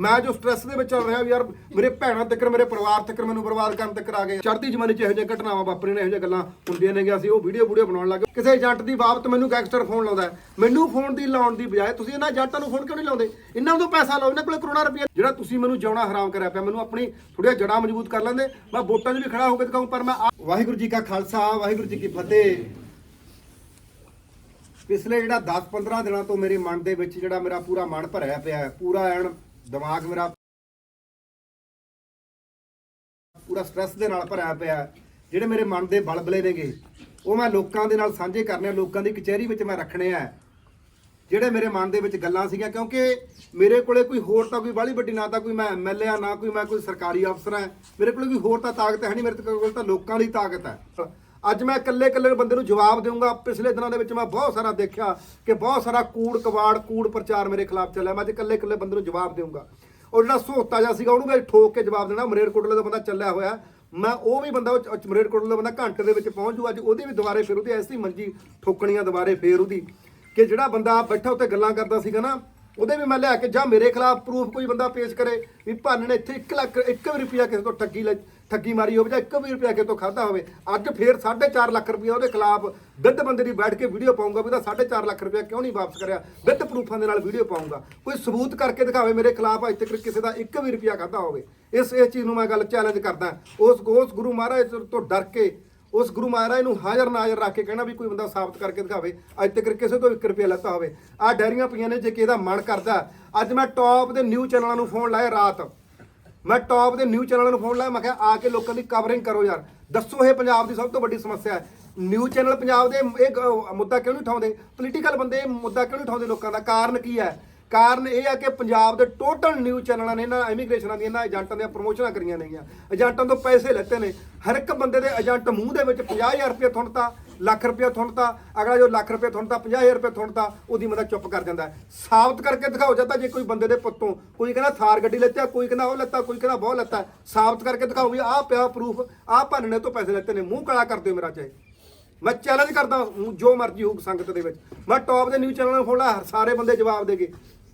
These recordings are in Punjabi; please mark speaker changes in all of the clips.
Speaker 1: ਮੈਂ ਜੋ ਸਟ੍ਰੈਸ ਦੇ ਵਿੱਚ ਚੱਲ ਰਿਹਾ ਵੀ ਯਾਰ, ਮੇਰੇ ਭੈਣਾਂ ਤੱਕ, ਮੇਰੇ ਪਰਿਵਾਰ ਤੱਕ ਮੈਨੂੰ ਬਰਬਾਦ ਕਰਨ ਤੱਕ ਆ ਗਏ। ਚੜ੍ਹਦੀ ਜਮਾਨੇ 'ਚ ਇਹੋ ਜਿਹੀਆਂ ਘਟਨਾਵਾਂ ਵਾਪਰੀਆਂ ਨੇ, ਇਹੋ ਜਿਹੀਆਂ ਗੱਲਾਂ ਹੁੰਦੀਆਂ ਨੇਗੀਆਂ। ਅਸੀਂ ਉਹ ਵੀਡੀਓ ਵੀਡੀਓ ਬਣਾਉਣ ਲੱਗੇ। ਕਿਸੇ ਏਜੰਟ ਦੀ ਬਾਬਤ ਮੈਨੂੰ ਗੈਂਗਸਟਰ ਫੋਨ ਲਾਉਂਦਾ ਮੈਨੂੰ ਫੋਨ ਦੀ ਲਾਉਣ ਦੀ ਬਜਾਏ ਤੁਸੀਂ ਇਹਨਾਂ ਏਜੰਟਾਂ ਨੂੰ ਫੋਨ ਕਿਉਂ ਨਹੀਂ ਲਾਉਂਦੇ? ਇਹਨਾਂ ਨੂੰ ਪੈਸਾ ਲਓ, ਇਹਨਾਂ ਕੋਲੇ ਕਰੋੜਾਂ ਰੁਪਏ। ਜਿਹੜਾ ਤੁਸੀਂ ਮੈਨੂੰ ਜਿਉਣਾ ਹਰਾਮ ਕਰਿਆ ਪਿਆ, ਮੈਨੂੰ ਆਪਣੀ ਥੋੜੀਆਂ ਜੜਾਂ ਮਜ਼ਬੂਤ ਕਰ ਲੈਂਦੇ। ਮੈਂ ਵੋਟਾਂ 'ਚ ਵੀ ਖੜਾ ਹੋ ਕੇ ਦਿਖਾਊਂ, ਪਰ ਮੈਂ ਵਾਹਿਗੁਰੂ ਜੀ ਕਾ ਖਾਲਸਾ, ਵਾਹਿਗੁਰੂ ਜੀ ਕੀ ਫਤਿਹ। ਪਿਛਲੇ ਜਿਹੜਾ 10-15 ਦਿਨਾਂ ਤੋਂ ਮੇਰੇ ਮਨ ਦੇ ਵਿੱਚ ਜਿਹੜਾ ਮੇਰਾ ਪੂਰਾ ਮਨ ਭਰਿਆ ਪਿਆ ਪੂਰਾ ਐਨ ਦਿਮਾਗ ਮੇਰਾ ਪੂਰਾ ਸਟ੍ਰੈਸ ਦੇ ਨਾਲ ਭਰਿਆ ਪਿਆ ਜਿਹੜੇ ਮੇਰੇ ਮਨ ਦੇ ਬਲਬਲੇ ਨੇਗੇ, ਉਹ ਮੈਂ ਲੋਕਾਂ ਦੇ ਨਾਲ ਸਾਂਝੇ ਕਰਨੇ ਆ, ਲੋਕਾਂ ਦੀ ਕਚਹਿਰੀ ਵਿੱਚ ਮੈਂ ਰੱਖਣੇ ਆ। ਜਿਹੜੇ ਮੇਰੇ ਮਨ ਦੇ ਵਿੱਚ ਗੱਲਾਂ ਸੀਗੀਆਂ, ਕਿਉਂਕਿ ਮੇਰੇ ਕੋਲੇ ਕੋਈ ਹੋਰ ਤਾਂ ਕੋਈ ਬਾਹਲੀ ਵੱਡੀ ਨਾ ਤਾਂ ਕੋਈ ਮੈਂ ਐਮਐਲਏ ਆ, ਨਾ ਕੋਈ ਮੈਂ ਕੋਈ ਸਰਕਾਰੀ ਅਫਸਰ ਆ। ਮੇਰੇ ਕੋਲੇ ਕੋਈ ਹੋਰ ਤਾਂ ਤਾਕਤ ਹੈ ਨਹੀਂ, ਮੇਰੇ ਕੋਲ ਤਾਂ ਲੋਕਾਂ ਦੀ ਤਾਕਤ ਹੈ। ਅੱਜ ਮੈਂ ਇਕੱਲੇ ਇਕੱਲੇ ਬੰਦੇ ਨੂੰ ਜਵਾਬ ਦੇਵਾਂਗਾ ਪਿਛਲੇ ਦਿਨਾਂ ਦੇ ਵਿੱਚ ਮੈਂ ਬਹੁਤ ਸਾਰਾ ਦੇਖਿਆ ਕਿ ਬਹੁਤ ਸਾਰਾ ਕੂੜ ਕਵਾੜ, ਕੂੜ ਪ੍ਰਚਾਰ ਮੇਰੇ ਖਿਲਾਫ ਚੱਲਿਆ। ਮੈਂ ਅੱਜ ਇਕੱਲੇ ਇਕੱਲੇ ਬੰਦੇ ਨੂੰ ਜਵਾਬ ਦੇਵਾਂਗਾ ਉਹ ਜਿਹੜਾ ਸੋਹਤਾ ਜਿਹਾ ਸੀਗਾ, ਉਹਨੂੰ ਮੈਂ ਠੋਕ ਕੇ ਜਵਾਬ ਦੇਣਾ। ਮਰੇਰਕੋਟਲੇ ਦਾ ਬੰਦਾ ਚੱਲਿਆ ਹੋਇਆ। ਮੈਂ ਉਹ ਵੀ ਬੰਦਾ ਉਹ ਮਰੇਰਕੋਟਲੇ ਦਾ ਬੰਦਾ ਘੰਟੇ ਦੇ ਵਿੱਚ ਪਹੁੰਚ ਜੂ। ਅੱਜ ਉਹਦੇ ਵੀ ਦੁਬਾਰੇ ਫਿਰ ਉਹਦੀ ਐਸੀ ਮੰਜੀ ਠੋਕਣੀਆਂ ਦੁਬਾਰੇ ਫੇਰ ਉਹਦੀ ਕਿ ਜਿਹੜਾ ਬੰਦਾ ਬੈਠਾ ਉੱਤੇ ਗੱਲਾਂ ਕਰਦਾ ਸੀਗਾ ਨਾ ਉਹਦੇ ਵੀ ਮੈਂ ਲਿਆ ਕੇ ਜਾਂ ਮੇਰੇ ਖਿਲਾਫ ਪ੍ਰੂਫ ਕੋਈ ਬੰਦਾ ਪੇਸ਼ ਕਰੇ ਵੀ ਭਾਨ ਨੇ ਇੱਥੇ 1 ਲੱਖ 1 ਵੀ ਰੁਪਿਆ ਕਿਸੇ ਤੋਂ ਠੱਗੀ ਲੈ, ਠੱਗੀ ਮਾਰੀ ਹੋਵੇ ਜਾਂ 1 ਵੀ ਰੁਪਿਆ ਕਿਸੇ ਤੋਂ ਖਾਦਾ ਹੋਵੇ, ਅੱਜ ਫੇਰ 4.5 ਲੱਖ ਰੁਪਇਆ ਉਹਦੇ ਖਿਲਾਫ ਵਿਦ ਬੰਦੇ ਦੀ ਬੈਠ ਕੇ ਵੀਡੀਓ ਪਾਉਂਗਾ ਵੀ ਤਾਂ 4.5 ਲੱਖ ਰੁਪਇਆ ਕਿਉਂ ਨਹੀਂ ਵਾਪਸ ਕਰਿਆ? ਵਿੱਦ ਪ੍ਰੂਫਾਂ ਦੇ ਨਾਲ ਵੀਡੀਓ ਪਾਉਂਗਾ ਕੋਈ ਸਬੂਤ ਕਰਕੇ ਦਿਖਾਵੇ ਮੇਰੇ ਖਿਲਾਫ ਅੱਜ ਤੱਕ ਕਿਸੇ ਦਾ 1 ਵੀ ਰੁਪਿਆ ਖਾਦਾ ਹੋਵੇ। ਇਸ ਇਸ ਚੀਜ਼ ਨੂੰ ਮੈਂ ਗੱਲ ਚੈਲੰਜ ਕਰਦਾ। ਉਸ ਉਸ ਗੁਰੂ ਮਹਾਰਾਜ ਤੋਂ ਡਰ ਕੇ ਉਸ ਗੁਰੂ ਮਹਾਰਾਜ ਨੂੰ ਹਾਜ਼ਰ ਨਾਜ਼ਰ ਰੱਖ ਕੇ ਕਹਿਣਾ ਵੀ ਕੋਈ ਬੰਦਾ ਸਾਬਤ ਕਰਕੇ ਦਿਖਾਵੇ, ਅੱਜ ਤੱਕ ਕਿਸੇ ਤੋਂ 1 ਰੁਪਿਆ ਲੱਤਾ ਹੋਵੇ। ਆ ਡੈਰੀਆਂ ਪਈਆਂ ਨੇ, ਜੇ ਕਿਹਦਾ ਮਨ ਕਰਦਾ। ਅੱਜ ਮੈਂ ਟੌਪ ਦੇ ਨਿਊ ਚੈਨਲਾਂ ਨੂੰ ਫੋਨ ਲਾਇਆ ਰਾਤ। ਮੈਂ ਟੌਪ ਦੇ ਨਿਊ ਚੈਨਲਾਂ ਨੂੰ ਫੋਨ ਲਾਇਆ, ਮੈਂ ਕਿਹਾ ਆ ਕੇ ਲੋਕਾਂ ਦੀ ਕਵਰਿੰਗ ਕਰੋ ਯਾਰ। ਦੱਸੋ ਇਹ ਪੰਜਾਬ ਦੀ ਸਭ ਤੋਂ ਵੱਡੀ ਸਮੱਸਿਆ ਹੈ। ਨਿਊ ਚੈਨਲ ਪੰਜਾਬ ਦੇ, ਇਹ ਮੁੱਦਾ ਕਿਉਂ ਨਹੀਂ ਉਠਾਉਂਦੇ? ਪੋਲੀਟੀਕਲ ਬੰਦੇ ਮੁੱਦਾ ਕਿਉਂ ਨਹੀਂ ਉਠਾਉਂਦੇ ਲੋਕਾਂ ਦਾ? ਕਾਰਨ ਕੀ ਹੈ? ਕਾਰਨ ਇਹ ਆ ਕਿ ਪੰਜਾਬ ਦੇ ਟੋਟਲ ਨਿਊਜ਼ ਚੈਨਲਾਂ ਨੇ ਇਹਨਾਂ ਇਮੀਗ੍ਰੇਸ਼ਨਾਂ ਦੀਆਂ ਇਹਨਾਂ ਏਜੰਟਾਂ ਦੀਆਂ ਪ੍ਰਮੋਸ਼ਨਾਂ ਕਰੀਆਂ ਨੇਗੀਆਂ। ਏਜੰਟਾਂ ਤੋਂ ਪੈਸੇ ਲੈਤੇ ਨੇ। ਹਰ ਇੱਕ ਬੰਦੇ ਦੇ ਏਜੰਟ ਮੂੰਹ ਦੇ ਵਿੱਚ 50000 ਰੁਪਏ ਥੁੰਨਤਾ ਲੱਖ ਰੁਪਏ ਥੁੰਨਤਾ ਅਗਲਾ ਜੋ ਲੱਖ ਰੁਪਏ ਥੁੰਨਤਾ 50000 ਰੁਪਏ ਥੁੰਨਤਾ ਉਹਦੀ ਮਦਦ ਚੁੱਪ ਕਰ ਜਾਂਦਾ ਸਾਬਤ ਕਰਕੇ ਦਿਖਾਓ ਜਾਂਦਾ ਜੇ ਕੋਈ ਬੰਦੇ ਦੇ ਪੁੱਤੋਂ ਕੋਈ ਕਹਿੰਦਾ ਥਾਰ ਗੱਡੀ ਲੈਤਾ ਕੋਈ ਕਹਿੰਦਾ ਉਹ ਲੈਤਾ, ਕੋਈ ਕਹਿੰਦਾ ਬਹੁਤ ਲੈਤਾ, ਸਾਬਤ ਕਰਕੇ ਦਿਖਾਓ ਵੀ ਆਹ ਪਿਆ ਪ੍ਰੂਫ ਆਹ ਭੰਨਣੇ ਤੋਂ ਪੈਸੇ ਲੈਤੇ ਨੇ। ਮੂੰਹ ਕਾਲਾ ਕਰ ਦਿਓ ਮੇਰਾ ਚਾਹੇ। ਮੈਂ ਚੈਲੰਜ ਕਰਦਾ ਜੋ ਮਰਜ਼ੀ ਹੋਊ ਸੰਗਤ ਦੇ ਵਿੱਚ। ਮੈਂ ਟੌਪ ਦੇ ਨਿਊਜ਼ ਚੈਨਲ ਨੂੰ ਫੋਲਾ ਸਾਰੇ ਬੰਦੇ ਜਵਾਬ ਦੇਗੇ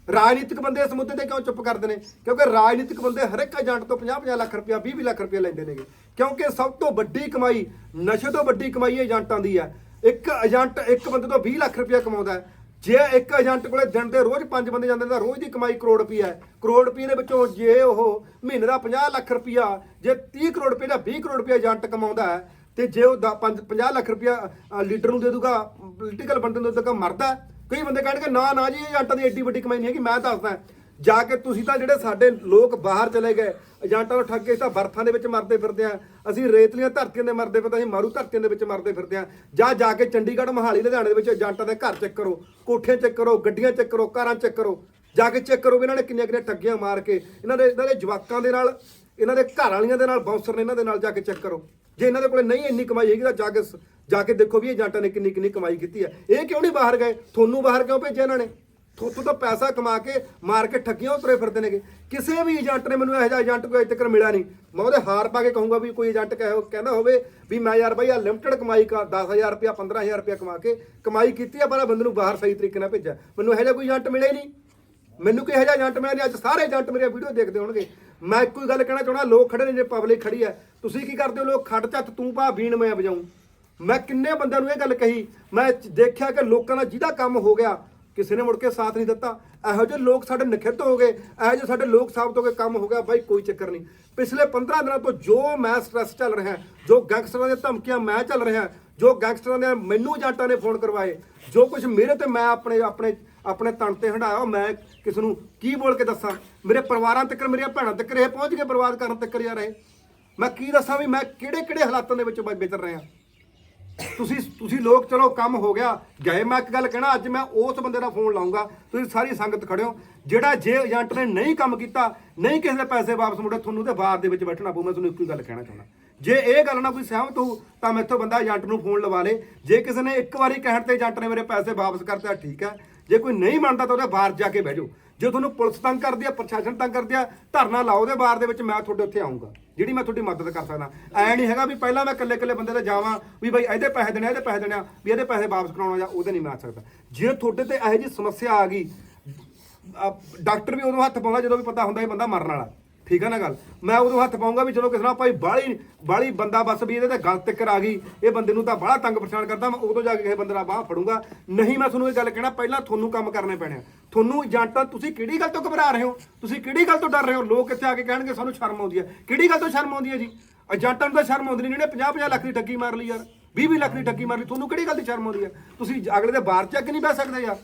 Speaker 1: ਰਾਜਨੀਤਿਕ ਬੰਦੇ ਇਸ ਮੁੱਦੇ ਤੇ ਕਿਉਂ ਚੁੱਪ ਕਰਦੇ ਨੇ? ਕਿਉਂਕਿ ਰਾਜਨੀਤਿਕ ਬੰਦੇ ਹਰ ਇੱਕ ਏਜੰਟ ਤੋਂ 50-50 ਲੱਖ ਰੁਪਇਆ 20 ਲੱਖ ਰੁਪਇਆ ਲੈਂਦੇ ਨੇਗੇ। ਕਿਉਂਕਿ ਸਭ ਤੋਂ ਵੱਡੀ ਕਮਾਈ, ਨਸ਼ੇ ਤੋਂ ਵੱਡੀ ਕਮਾਈ ਏਜੰਟਾਂ ਦੀ ਹੈ। ਇੱਕ ਏਜੰਟ ਇੱਕ ਬੰਦੇ ਤੋਂ 20 ਲੱਖ ਰੁਪਇਆ ਕਮਾਉਂਦਾ ਜੇ ਇੱਕ ਏਜੰਟ ਕੋਲੇ ਦਿਨ ਦੇ ਰੋਜ਼ ਪੰਜ ਬੰਦੇ ਜਾਂਦੇ ਤਾਂ ਰੋਜ਼ ਦੀ ਕਮਾਈ ਕਰੋੜ ਰੁਪਈਆ ਹੈ। ਕਰੋੜ ਰੁਪਈਏ ਦੇ ਵਿੱਚੋਂ ਜੇ ਉਹ ਮਹੀਨੇ ਦਾ 50 ਲੱਖ ਰੁਪਈਆ ਜੇ 30 ਕਰੋੜ ਰੁਪਏ ਦਾ 20 ਕਰੋੜ ਰੁਪਈਆ ਏਜੰਟ ਕਮਾਉਂਦਾ ਹੈ, ਤੇ ਜੇ ਉਹ 50 ਲੱਖ ਰੁਪਇਆ ਲੀਡਰ ਨੂੰ ਦੇ ਦੂਗਾ, ਪੋਲੀਟੀਕਲ ਬੰਦੇ ਨੂੰ ਦੇ ਦੂਗਾ, ਮਰਦਾ ਕਈ ਬੰਦੇ ਕਹਿਣਗੇ, ਨਾ ਨਾ ਜੀ, ਇਹ ਏਜੰਟਾਂ ਦੀ ਏਡੀ ਵੱਡੀ ਕਮਾਈ ਨਹੀਂ ਹੈਗੀ, ਮੈਂ ਦੱਸਦਾ ਜਾ ਕੇ ਤੁਸੀਂ ਤਾਂ ਜਿਹੜੇ ਸਾਡੇ ਲੋਕ ਬਾਹਰ ਚਲੇ ਗਏ, ਏਜੰਟਾਂ ਨੂੰ ਠੱਗ ਕੇ ਤਾਂ ਬਰਫ਼ਾਂ ਦੇ ਵਿੱਚ ਮਰਦੇ ਫਿਰਦੇ ਆ, ਅਸੀਂ ਰੇਤਲੀਆਂ ਧਰਤੀਆਂ ਦੇ ਮਰਦੇ ਫਿਰਦੇ ਅਸੀਂ ਮਾਰੂ ਧਰਤੀਆਂ ਦੇ ਵਿੱਚ ਮਰਦੇ ਫਿਰਦੇ ਆ, ਜਾਂ ਜਾ ਕੇ ਚੰਡੀਗੜ੍ਹ, ਮਹਾਲੀ, ਲੁਧਿਆਣੇ ਦੇ ਵਿੱਚ ਏਜੰਟਾਂ ਦੇ ਘਰ ਚੈੱਕ ਕਰੋ ਕੋਠੇ ਚੈੱਕ ਕਰੋ, ਗੱਡੀਆਂ ਚੈੱਕ ਕਰੋ, ਕਾਰਾਂ ਚੈੱਕ ਕਰੋ, ਜਾ ਕੇ ਚੈੱਕ ਕਰੋ ਵੀ ਇਹਨਾਂ ਨੇ ਕਿੰਨੀਆਂ ਕਿੰਨੀਆਂ ਠੱਗੀਆਂ ਮਾਰ ਕੇ, ਇਹਨਾਂ ਦੇ ਇਹਨਾਂ ਦੇ ਜਵਾਕਾਂ ਦੇ ਨਾਲ, ਇਹਨਾਂ ਦੇ ਘਰ ਵਾਲੀਆਂ ਦੇ ਨਾਲ ਬਾਉਂਸਰ ਨੇ ਇਹਨਾਂ ਦੇ ਨਾਲ ਜਾ ਕੇ ਚੈੱਕ ਕਰੋ। ਜੇ ਇਹਨਾਂ ਦੇ ਕੋਲੇ ਨਹੀਂ ਇੰਨੀ ਕਮਾਈ ਹੈਗੀ ਤਾਂ ਜਾ ਕੇ ਜਾ ਕੇ ਦੇਖੋ ਵੀ ਏਜੰਟਾਂ ਨੇ ਕਿੰਨੀ ਕਿੰਨੀ ਕਮਾਈ ਕੀਤੀ ਹੈ। ਇਹ ਕਿਉਂ ਨਹੀਂ ਬਾਹਰ ਗਏ? ਤੁਹਾਨੂੰ ਬਾਹਰ ਕਿਉਂ ਭੇਜਿਆ ਇਹਨਾਂ ਨੇ? ਥੋਤੋਂ ਤਾਂ ਪੈਸਾ ਕਮਾ ਕੇ ਮਾਰ ਕੇ ਠੱਗੀਆਂ ਉਤਰੇ ਫਿਰਦੇ ਨੇਗੇ। ਕਿਸੇ ਵੀ ਏਜੰਟ ਨੇ ਮੈਨੂੰ ਇਹੋ ਜਿਹਾ ਏਜੰਟ ਕੋਈ ਅਜੇ ਤੱਕ ਮਿਲਿਆ ਨਹੀਂ। ਮੈਂ ਉਹਦੇ ਹਾਰ ਪਾ ਕੇ ਕਹੂੰਗਾ ਵੀ ਕੋਈ ਏਜੰਟ ਕਹੇ, ਕਹਿੰਦਾ ਹੋਵੇ ਵੀ ਮੈਂ ਯਾਰ ਬਈ ਆ ਲਿਮਟਿਡ ਕਮਾਈ ਕਰ 10000 ਰੁਪਇਆ 15000 ਰੁਪਇਆ ਕਮਾ ਕੇ ਕਮਾਈ ਕੀਤੀ ਆ ਪਰ ਬੰਦੇ ਨੂੰ ਬਾਹਰ ਸਹੀ ਤਰੀਕੇ ਨਾਲ ਭੇਜਿਆ। ਮੈਨੂੰ ਇਹੋ ਜਿਹਾ ਕੋਈ ਏਜੰਟ ਮਿਲਿਆ ਹੀ ਨਹੀਂ। ਮੈਨੂੰ ਕਿਹੋ ਜਿਹਾ ਏਜੰਟ ਮਿਲਿਆ ਨਹੀਂ? ਅੱਜ ਸਾਰੇ ਏਜੰਟ ਮੇਰੀਆਂ ਵੀਡੀਓ ਦੇਖਦੇ ਹੋਣਗੇ। ਮੈਂ ਇੱਕੋ ਹੀ ਗੱਲ ਕਹਿਣਾ ਚਾਹਣਾ ਲੋਕ ਖੜੇ ਨੇ, ਜੇ ਪਬਲਿਕ ਖੜੀ ਹੈ, ਤੁਸੀਂ ਕੀ ਕਰਦੇ ਹੋ? ਲੋਕ ਖੜ ਚੱਤ ਤੂੰ ਭਾ ਬੀਣ ਮੈਂ ਵਜਾਉਂ ਮੈਂ ਕਿੰਨੇ ਬੰਦਿਆਂ ਨੂੰ ਇਹ ਗੱਲ ਕਹੀ, ਮੈਂ ਦੇਖਿਆ ਕਿ ਲੋਕਾਂ ਦਾ ਜਿਹਦਾ ਕੰਮ ਹੋ ਗਿਆ, ਕਿਸੇ ਨੇ ਮੁੜ ਕੇ ਸਾਥ ਨਹੀਂ ਦਿੱਤਾ। ਇਹੋ ਜਿਹੇ ਲੋਕ ਸਾਡੇ ਨਖਿੱਧ ਹੋ ਗਏ, ਇਹੋ ਜਿਹੇ ਸਾਡੇ ਲੋਕ ਸਾਬਤ ਹੋ ਕੇ ਕੰਮ ਹੋ ਗਿਆ। ਬਾਈ, ਕੋਈ ਚੱਕਰ ਨਹੀਂ। ਪਿਛਲੇ 15 ਦਿਨਾਂ ਤੋਂ ਜੋ ਮੈਂ ਸਟ੍ਰੈਸ ਚੱਲ ਰਿਹਾ, ਜੋ ਗੈਂਗਸਟਰਾਂ ਦੀਆਂ ਧਮਕੀਆਂ ਮੈਂ ਚੱਲ ਰਿਹਾ, ਜੋ ਗੈਂਗਸਟਰਾਂ ਦੇ ਮੈਨੂੰ ਏਜੰਟਾਂ ਨੇ ਫੋਨ ਕਰਵਾਏ, ਜੋ ਕੁਝ ਮੇਰੇ ਤੇ ਮੈਂ ਆਪਣੇ ਆਪਣੇ ਆਪਣੇ ਤਣ ਤੇ ਹੰਡਾਇਆ ਮੈਂ ਕਿਸ ਨੂੰ ਕੀ ਬੋਲ ਕੇ ਦੱਸਾਂ? ਮੇਰੇ ਪਰਿਵਾਰਾਂ ਤੱਕ ਮੇਰੀਆਂ ਭੈਣਾਂ ਤੱਕ ਇਹ ਪਹੁੰਚ ਕੇ ਬਰਬਾਦ ਕਰਨ ਤੱਕ ਜਾ ਰਹੇ। ਮੈਂ ਕੀ ਦੱਸਾਂ ਵੀ ਮੈਂ ਕਿਹੜੇ ਕਿਹੜੇ ਹਾਲਾਤਾਂ ਦੇ ਵਿੱਚ ਵਿਚਰ ਰਿਹਾ? ਤੁਸੀਂ ਤੁਸੀਂ ਲੋਕ ਚਲੋ, ਕੰਮ ਹੋ ਗਿਆ। ਗਏ ਮੈਂ ਇੱਕ ਗੱਲ ਕਹਿਣਾ, ਅੱਜ ਮੈਂ ਉਸ ਬੰਦੇ ਦਾ ਫੋਨ ਲਾਉਂਗਾ। ਤੁਸੀਂ ਸਾਰੀ ਸੰਗਤ ਖੜਿਓ ਜਿਹੜਾ ਜੇ ਏਜੰਟ ਨੇ ਨਹੀਂ ਕੰਮ ਕੀਤਾ, ਨਹੀਂ ਕਿਸੇ ਦੇ ਪੈਸੇ ਵਾਪਸ ਮੁੜੇ, ਤੁਹਾਨੂੰ ਤੇ ਬਾਹਰ ਦੇ ਵਿੱਚ ਬੈਠਣਾ ਪਊ, ਮੈਂ ਤੁਹਾਨੂੰ ਇੱਕੋ ਹੀ ਗੱਲ ਕਹਿਣਾ ਚਾਹੁੰਦਾ। ਜੇ ਇਹ ਗੱਲ ਨਾਲ ਕੋਈ ਸਹਿਮਤ ਹੋ ਤਾਂ ਮੈਥੋਂ ਬੰਦਾ ਏਜੰਟ ਨੂੰ ਫੋਨ ਲਵਾ ਲੇ। ਜੇ ਕਿਸੇ ਨੇ ਇੱਕ ਵਾਰੀ ਕਹਿਣ ਤੇ ਏਜੰਟ ਨੇ ਮੇਰੇ ਪੈਸੇ ਵਾਪਸ ਕਰਤਾ ਠੀਕ ਹੈ। ਜੇ ਕੋਈ ਨਹੀਂ ਮੰਨਦਾ ਤਾਂ ਉਹਦੇ ਬਾਹਰ ਜਾ ਕੇ ਬਹਿ ਜਾਓ। ਜੇ ਤੁਹਾਨੂੰ ਪੁਲਿਸ ਤੰਗ ਕਰਦੀ ਆ, ਪ੍ਰਸ਼ਾਸਨ ਤੰਗ ਕਰਦੀ ਆ, ਧਰਨਾ ਲਾਓ ਉਹਦੇ ਬਾਹਰ ਦੇ ਵਿੱਚ, ਮੈਂ ਤੁਹਾਡੇ ਉੱਥੇ ਆਉਂਗਾ ਜਿਹੜੀ ਮੈਂ ਤੁਹਾਡੀ ਮਦਦ ਕਰ ਸਕਦਾ। ਐ ਨਹੀਂ ਹੈਗਾ ਵੀ ਪਹਿਲਾਂ ਮੈਂ ਇਕੱਲੇ ਇਕੱਲੇ ਬੰਦੇ ਤੇ ਜਾਵਾਂ ਵੀ ਬਈ ਇਹਦੇ ਪੈਸੇ ਦੇਣੇ ਇਹਦੇ ਪੈਸੇ ਦੇਣੇ ਵੀ ਇਹਦੇ ਪੈਸੇ ਵਾਪਸ ਕਰਾਉਣਾ ਜਾਂ ਉਹਦੇ ਨਹੀਂ ਮੈਂ ਆ ਸਕਦਾ। ਜੇ ਤੁਹਾਡੇ ਤੇ ਇਹੋ ਜਿਹੀ ਸਮੱਸਿਆ ਆ ਗਈ ਡਾਕਟਰ ਵੀ ਉਦੋਂ ਹੱਥ ਪਾਉਂਦਾ ਜਦੋਂ ਵੀ ਪਤਾ ਹੁੰਦਾ ਇਹ ਬੰਦਾ ਮਰਨ ਵਾਲਾ। ਠੀਕ ਹੈ ਨਾ ਗੱਲ? ਮੈਂ ਉਦੋਂ ਹੱਥ ਪਾਉਂਗਾ ਵੀ ਚਲੋ ਕਿਸੇ ਨਾਲ ਭਾਈ ਬਾਹਲੀ ਬਾਹਲੀ ਬੰਦਾ ਬਸ ਵੀ ਇਹਦੇ ਤੇ ਗਲ ਤੱਕਰ ਆ ਗਈ, ਇਹ ਬੰਦੇ ਨੂੰ ਤਾਂ ਬੜਾ ਤੰਗ ਪਰੇਸ਼ਾਨ ਕਰਦਾ, ਮੈਂ ਉਦੋਂ ਜਾ ਕੇ ਕਿਸੇ ਬੰਦੇ ਦਾ ਬਾਹ ਫੜੂੰਗਾ। ਨਹੀਂ, ਮੈਂ ਤੁਹਾਨੂੰ ਇਹ ਗੱਲ ਕਹਿਣਾ, ਪਹਿਲਾਂ ਤੁਹਾਨੂੰ ਕੰਮ ਕਰਨੇ ਪੈਣੇ ਆ। ਤੁਹਾਨੂੰ ਏਜੰਟਾਂ, ਤੁਸੀਂ ਕਿਹੜੀ ਗੱਲ ਤੋਂ ਘਬਰਾ ਰਹੇ ਹੋ? ਤੁਸੀਂ ਕਿਹੜੀ ਗੱਲ ਤੋਂ ਡਰ ਰਹੇ ਹੋ? ਲੋਕ ਇੱਥੇ ਆ ਕੇ ਕਹਿਣਗੇ, ਸਾਨੂੰ ਸ਼ਰਮ ਆਉਂਦੀ ਹੈ ਕਿਹੜੀ ਗੱਲ ਤੋਂ ਸ਼ਰਮ ਆਉਂਦੀ ਹੈ ਜੀ? ਏਜੰਟਾਂ ਨੂੰ ਤਾਂ ਸ਼ਰਮ ਆਉਂਦੀ ਨਹੀਂ ਜਿਹੜੇ 50 50 ਲੱਖ ਦੀ ਠੱਗੀ ਮਾਰ ਲਈ ਯਾਰ 20 20 ਲੱਖ ਦੀ ਠੱਗੀ ਮਾਰ ਲਈ, ਤੁਹਾਨੂੰ ਕਿਹੜੀ ਗੱਲ ਦੀ ਸ਼ਰਮ ਆਉਂਦੀ ਹੈ ਤੁਸੀਂ ਅਗਲੇ ਦੇ ਬਾਹਰ ਚੱਕ ਨਹੀਂ ਬਹਿ ਸਕਦੇ ਯਾਰ।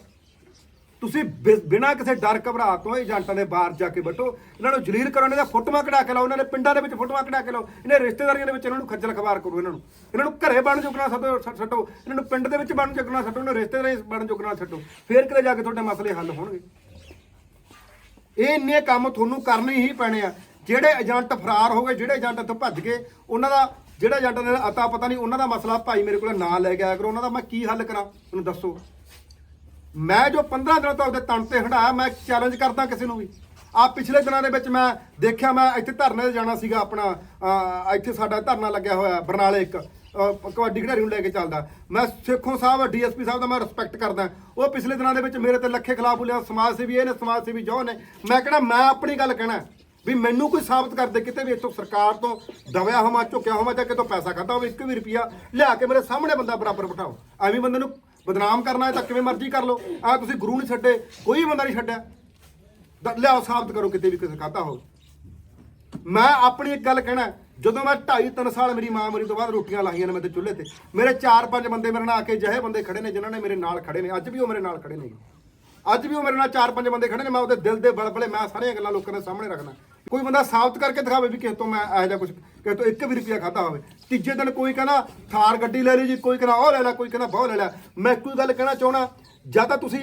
Speaker 1: ਤੁਸੀਂ ਬਿ- ਬਿਨਾਂ ਕਿਸੇ ਡਰ ਘਬਰਾ ਤੋਂ ਏਜੰਟਾਂ ਦੇ ਬਾਹਰ ਜਾ ਕੇ ਬੈਠੋ? ਇਹਨਾਂ ਨੂੰ ਜਲੀਲ ਕਰੋ, ਇਹਨਾਂ ਦਾ ਫੋਟੋਆਂ ਕਢਾ ਕੇ ਲਾਓ, ਇਹਨਾਂ ਦੇ ਪਿੰਡਾਂ ਦੇ ਵਿੱਚ ਫੋਟੋਆਂ ਕਢਾ ਕੇ ਲਾਓ, ਇਹਨਾਂ ਰਿਸ਼ਤੇਦਾਰੀਆਂ ਦੇ ਵਿੱਚ ਇਹਨਾਂ ਨੂੰ ਖੱਜਲ ਖਵਾਰ ਕਰੋ ਇਹਨਾਂ ਨੂੰ। ਇਹਨਾਂ ਨੂੰ ਘਰੇ ਬਣ ਚੁੱਕਣਾ ਸੱਟੋ ਸੱਟੋ, ਇਹਨਾਂ ਨੂੰ ਪਿੰਡ ਦੇ ਵਿੱਚ ਬਣ ਚੁੱਕਣਾ ਸੱਟੋ, ਇਹਨਾਂ ਨੂੰ ਰਿਸ਼ਤੇਦਾਰੀ ਬਣ ਚੁੱਕਣਾ ਸੱਟੋ। ਫੇਰ ਕਿਤੇ ਜਾ ਕੇ ਤੁਹਾਡੇ ਮਸਲੇ ਹੱਲ ਹੋਣਗੇ। ਇਹ ਇੰਨੇ ਕੰਮ ਤੁਹਾਨੂੰ ਕਰਨੇ ਹੀ ਪੈਣੇ ਆ। ਜਿਹੜੇ ਏਜੰਟ ਫਰਾਰ ਹੋ ਗਏ, ਜਿਹੜੇ ਏਜੰਟ ਇੱਥੋਂ ਭੱਜ ਗਏ, ਉਹਨਾਂ ਦਾ, ਜਿਹੜਾ ਏਜੰਟ ਨੇ ਅਤਾ ਪਤਾ ਨਹੀਂ, ਉਹਨਾਂ ਦਾ ਮਸਲਾ ਭਾਈ ਮੇਰੇ ਕੋਲ ਨਾ ਲੈ ਕੇ ਆਇਆ ਕਰੋ। ਉਹਨਾਂ ਦਾ ਮੈਂ ਕੀ ਹੱਲ ਕਰਾਂ? ਮੈਨੂੰ ਦੱਸੋ। ਮੈਂ ਜੋ 15 ਦਿਨਾਂ ਤੋਂ ਉਹਦੇ ਤਣ ਤੇ ਹਟਾਇਆ ਮੈਂ ਚੈਲੰਜ ਕਰਦਾ ਕਿਸੇ ਨੂੰ ਵੀ। ਆ ਪਿਛਲੇ ਦਿਨਾਂ ਦੇ ਵਿੱਚ ਮੈਂ ਦੇਖਿਆ, ਮੈਂ ਇੱਥੇ ਧਰਨੇ ਤੇ ਜਾਣਾ ਸੀਗਾ ਆਪਣਾ ਇੱਥੇ ਸਾਡਾ ਧਰਨਾ ਲੱਗਿਆ ਹੋਇਆ, ਬਰਨਾਲੇ ਇੱਕ ਕਬੱਡੀ ਖਿਡਾਰੀ ਨੂੰ ਲੈ ਕੇ ਚੱਲਦਾ। ਮੈਂ ਸੇਖੋਂ ਸਾਹਿਬ, ਡੀਐਸਪੀ ਸਾਹਿਬ ਦਾ ਮੈਂ ਰਿਸਪੈਕਟ ਕਰਦਾ। ਉਹ ਪਿਛਲੇ ਦਿਨਾਂ ਦੇ ਵਿੱਚ ਮੇਰੇ ਤੇ ਲੱਖੇ ਖਿਲਾਫ ਬੋਲਿਆ, ਸਮਾਜ ਸੇਵੀ ਇਹ ਨੇ, ਸਮਾਜ ਸੇਵੀ ਜੋ ਨੇ। ਮੈਂ ਕਿਹੜਾ, ਮੈਂ ਆਪਣੀ ਗੱਲ ਕਹਿਣਾ ਵੀ ਮੈਨੂੰ ਕੋਈ ਸਾਬਤ ਕਰ ਦੇ ਕਿਤੇ ਵੀ ਇੱਥੋਂ ਸਰਕਾਰ ਤੋਂ ਦਵਿਆ ਹੋਵਾਂ, ਝੁਕਿਆ ਹੋਵਾਂ ਜਾਂ ਕਿਤੋਂ ਪੈਸਾ ਖਾਦਾ ਹੋਵੇ, ਇੱਕ ਵੀ ਰੁਪਿਆ ਲਿਆ ਕੇ ਮੇਰੇ ਸਾਹਮਣੇ ਬੰਦਾ ਬਰਾਬਰ ਬਿਠਾਓ। ਐਵੇਂ ਬੰਦੇ ਨੂੰ ਬਦਨਾਮ ਕਰਨਾ ਹੈ ਤਾਂ ਕਿਵੇਂ ਮਰਜ਼ੀ ਕਰ ਲਓ। ਆ ਤੁਸੀਂ ਗੁਰੂ ਨਹੀਂ ਛੱਡੇ, ਕੋਈ ਬੰਦਾ ਨਹੀਂ ਛੱਡਿਆ। ਦ- ਲਿਆਓ, ਸਾਬਤ ਕਰੋ ਕਿਤੇ ਵੀ ਕਿਸੇ ਖਾਤਾ ਹੋ ਮੈਂ ਆਪਣੀ ਇੱਕ ਗੱਲ ਕਹਿਣਾ ਜਦੋਂ ਮੈਂ 2.5 3 ਸਾਲ ਮੇਰੀ ਮਾਂ ਮਰੀ ਤੋਂ ਬਾਅਦ ਰੋਟੀਆਂ ਲਾਈਆਂ ਨੇ ਮੈਂ ਤੇ ਚੁੱਲ੍ਹੇ ਤੇ, ਮੇਰੇ 4-5 ਬੰਦੇ ਮੇਰੇ ਨਾਲ ਆ ਕੇ ਜਿਹੇ ਬੰਦੇ ਖੜੇ ਨੇ, ਜਿਨ੍ਹਾਂ ਨੇ ਮੇਰੇ ਨਾਲ ਖੜੇ ਨੇ, ਅੱਜ ਵੀ ਉਹ ਮੇਰੇ ਨਾਲ ਖੜੇ ਨੇ। ਅੱਜ ਵੀ ਉਹ ਮੇਰੇ ਨਾਲ 4-5 ਬੰਦੇ ਖੜੇ ਨੇ, ਮੈਂ ਉਹਦੇ ਦਿਲ ਦੇ ਬਲਬਲੇ, ਮੈਂ ਸਾਰੀਆਂ ਗੱਲਾਂ ਲੋਕਾਂ ਦੇ ਸਾਹਮਣੇ ਰੱਖਦਾ। ਕੋਈ ਬੰਦਾ ਸਾਬਤ ਕਰਕੇ ਦਿਖਾਵੇ ਵੀ ਕਿਸੇ ਤੋਂ ਮੈਂ ਇਹੋ ਜਿਹਾ ਕੁਝ ਕਿਸੇ ਤੋਂ ਇੱਕ ਵੀ ਰੁਪਿਆ ਖਾਦਾ ਹੋਵੇ। ਤੀਜੇ ਦਿਨ ਕੋਈ ਕਹਿੰਦਾ, ਥਾਰ ਗੱਡੀ ਲੈ ਲਈ ਜੀ, ਕੋਈ ਕਹਿੰਦਾ, ਉਹ ਲੈ ਲੈ, ਕੋਈ ਕਹਿੰਦਾ, ਬਹੁ ਲੈ ਲੈ। ਮੈਂ ਕੋਈ ਗੱਲ ਕਹਿਣਾ ਚਾਹਣਾ ਜਾਂ ਤਾਂ ਤੁਸੀਂ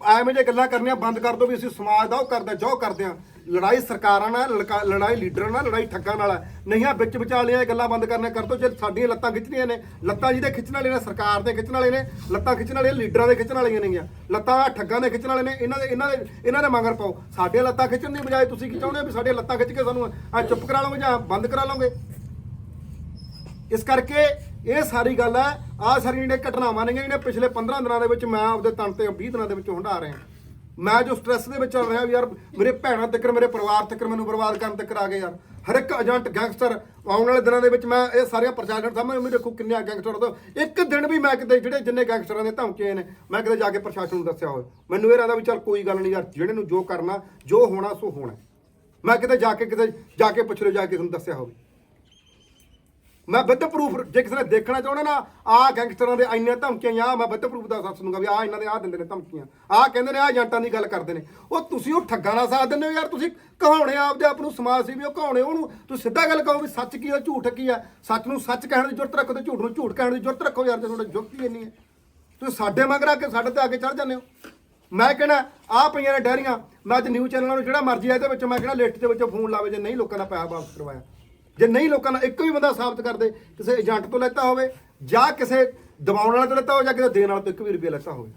Speaker 1: ਐਵੇਂ ਜੇ ਗੱਲਾਂ ਕਰਨੀਆਂ ਬੰਦ ਕਰ ਦਿਓ ਵੀ ਅਸੀਂ ਸਮਾਜ ਦਾ ਉਹ ਕਰਦੇ ਜੋ ਕਰਦੇ ਆ ਲੜਾਈ ਸਰਕਾਰਾਂ ਨਾਲ, ਲੜਕਾ- ਲੜਾਈ ਲੀਡਰਾਂ ਨਾਲ, ਲੜਾਈ ਠੱਗਾਂ ਨਾਲ ਹੈ। ਨਹੀਂ ਆ ਵਿੱਚ ਵਿਚਾਲੀਆਂ ਇਹ ਗੱਲਾਂ ਬੰਦ ਕਰਨੀਆਂ ਕਰ ਦਿਓ ਜੇ ਸਾਡੀਆਂ ਲੱਤਾਂ ਖਿੱਚਣੀਆਂ ਨੇ, ਲੱਤਾਂ ਜਿਹਦੇ ਖਿੱਚਣ ਵਾਲੇ ਨੇ, ਸਰਕਾਰ ਦੇ ਖਿੱਚਣ ਵਾਲੇ ਨੇ, ਲੱਤਾਂ ਖਿੱਚਣ ਵਾਲੇ ਲੀਡਰਾਂ ਦੇ ਖਿੱਚਣ ਵਾਲੀਆਂ ਨੇਗੀਆਂ। ਲੱਤਾਂ ਆਹ ਠੱਗਾਂ ਦੇ ਖਿੱਚਣ ਵਾਲੇ ਨੇ, ਇਹਨਾਂ ਦੇ ਇਹਨਾਂ ਦੇ ਇਹਨਾਂ ਦੇ ਮਗਰ ਪਾਓ। ਸਾਡੀਆਂ ਲੱਤਾਂ ਖਿੱਚਣ ਦੀ ਬਜਾਏ ਤੁਸੀਂ ਕੀ ਚਾਹੁੰਦੇ ਹੋ ਵੀ ਸਾਡੀਆਂ ਲੱਤਾਂ ਖਿੱਚ ਕੇ ਸਾਨੂੰ ਆ ਚੁੱਪ ਕਰਾ ਲਓਗੇ ਜਾਂ ਬੰਦ ਕਰਾ ਲਓਗੇ ਇਸ ਕਰਕੇ ਇਹ ਸਾਰੀ ਗੱਲ ਹੈ ਆ ਸਾਰੀਆਂ ਜਿਹੜੀਆਂ ਘਟਨਾਵਾਂ ਨੇ ਜਿਹੜੀਆਂ ਪਿਛਲੇ 15 ਦਿਨਾਂ ਦੇ ਵਿੱਚ ਮੈਂ ਆਪਦੇ ਤਨ ਤੇ 20 ਦਿਨਾਂ ਦੇ ਵਿੱਚ ਹੰਢਾ ਰਿਹਾ। ਮੈਂ ਜੋ ਸਟ੍ਰੈਸ ਦੇ ਵਿੱਚ ਚੱਲ ਰਿਹਾ ਵੀ ਯਾਰ, ਮੇਰੇ ਭੈਣਾਂ ਤੱਕ, ਮੇਰੇ ਪਰਿਵਾਰ ਤੱਕ ਮੈਨੂੰ ਬਰਬਾਦ ਕਰਨ ਤੱਕ ਆ ਗਏ ਯਾਰ। ਹਰ ਇੱਕ ਏਜੰਟ ਗੈਂਗਸਟਰ ਆਉਣ ਵਾਲੇ ਦਿਨਾਂ ਦੇ ਵਿੱਚ ਮੈਂ ਇਹ ਸਾਰੀਆਂ ਪ੍ਰਸ਼ਾਸਨ ਸਾਹਮਣੇ ਵੀ ਦੇਖੋ ਕਿੰਨੇ ਗੈਂਗਸਟਰ ਤੋਂ ਇੱਕ ਦਿਨ ਵੀ ਮੈਂ ਕਿਤੇ, ਜਿਹੜੇ ਜਿੰਨੇ ਗੈਂਗਸਟਰਾਂ ਦੇ ਧਮਕੇ ਨੇ, ਮੈਂ ਕਿਤੇ ਜਾ ਕੇ ਪ੍ਰਸ਼ਾਸਨ ਨੂੰ ਦੱਸਿਆ ਹੋਵੇ। ਮੈਨੂੰ ਇਹ ਰਹਿੰਦਾ ਵੀ ਚੱਲ ਕੋਈ ਗੱਲ ਨਹੀਂ ਯਾਰ ਜਿਹੜੇ ਨੂੰ ਜੋ ਕਰਨਾ, ਜੋ ਹੋਣਾ, ਸੋ ਹੋਣਾ। ਮੈਂ ਕਿਤੇ ਜਾ ਕੇ ਕਿਤੇ, ਜਾ ਕੇ ਪੁੱਛ ਲਿਓ, ਜਾ ਕੇ ਤੁਹਾਨੂੰ ਦੱਸਿਆ ਹੋਵੇ। ਮੈਂ ਵਿਦ ਪ੍ਰੂਫ ਜੇ ਕਿਸੇ ਨੇ ਦੇਖਣਾ ਚਾਹੁੰਦਾ ਨਾ, ਆਹ ਗੈਂਗਸਟਰਾਂ ਦੇ ਇੰਨੇ ਧਮਕੀਆਂ ਆ ਮੈਂ ਵਿਦ ਪ੍ਰੂਫ ਦਾ ਦੱਸ ਦੂੰਗਾ ਵੀ ਆ ਇਹਨਾਂ ਦੇ ਆ ਦਿੰਦੇ ਨੇ ਧਮਕੀਆਂ। ਆ ਕਹਿੰਦੇ ਨੇ ਆ ਏਜੰਟਾਂ ਦੀ ਗੱਲ ਕਰਦੇ ਨੇ। ਉਹ ਤੁਸੀਂ ਉਹ ਠੱਗਾਂ ਦਾ ਸਾਥ ਦਿੰਦੇ ਹੋ ਯਾਰ, ਤੁਸੀਂ ਕਹਾਉਣੇ ਆਪਦੇ ਆਪ ਨੂੰ ਸਮਾਜ ਸੇਵੀ ਉਹ ਕਹਾਉਣੇ ਉਹਨੂੰ। ਤੁਸੀਂ ਸਿੱਧਾ ਗੱਲ ਕਹੋ ਵੀ ਸੱਚ ਕੀ ਹੈ ਝੂਠ ਕੀ ਹੈ ਸੱਚ ਨੂੰ ਸੱਚ ਕਹਿਣ ਦੀ ਜ਼ਰੂਰਤ ਰੱਖੋ ਤੇ ਝੂਠ ਨੂੰ ਝੂਠ ਕਹਿਣ ਦੀ ਜ਼ਰੂਰਤ ਰੱਖੋ ਯਾਰ, ਜੇ ਤੁਹਾਡੀ ਜ਼ਰੂਰਤ ਇੰਨੀ ਹੈ ਤੁਸੀਂ ਸਾਡੇ ਮਗਰ ਆ ਕੇ, ਸਾਡੇ ਤੇ ਆ ਕੇ ਚੜ ਜਾਂਦੇ ਹੋ। ਮੈਂ ਕਹਿਣਾ ਆ ਪਈਆਂ ਨੇ ਡੈਰੀਆਂ ਮੈਂ ਅੱਜ ਨਿਊਜ਼ ਚੈਨਲਾਂ ਨੂੰ ਜਿਹੜਾ ਮਰਜ਼ੀ ਆ ਇਹਦੇ ਵਿੱਚ ਮੈਂ ਕਹਿਣਾ, ਲਿਸਟ ਦੇ ਵਿੱਚੋਂ ਫੋਨ ਲਾਵੇ ਜੇ ਨਹੀਂ ਲੋਕਾਂ ਦਾ ਪੈਸਾ ਵਾਪਸ ਕਰਵਾਇਆ। ਜੇ ਨਹੀਂ ਲੋਕਾਂ ਨਾਲ ਇੱਕ ਵੀ ਬੰਦਾ ਸਾਬਤ ਕਰਦੇ, ਕਿਸੇ ਏਜੰਟ ਤੋਂ ਲੈਤਾ ਹੋਵੇ, ਜਾਂ ਕਿਸੇ ਦਬਾਉਣ ਵਾਲੇ ਤੋਂ ਲੈਤਾ ਹੋਵੇ, ਜਾਂ ਕਿਸੇ ਦੇਣ ਵਾਲੇ ਤੋਂ ਇੱਕ ਵੀ ਰੁਪਿਆ ਲੈਤਾ ਹੋਵੇ।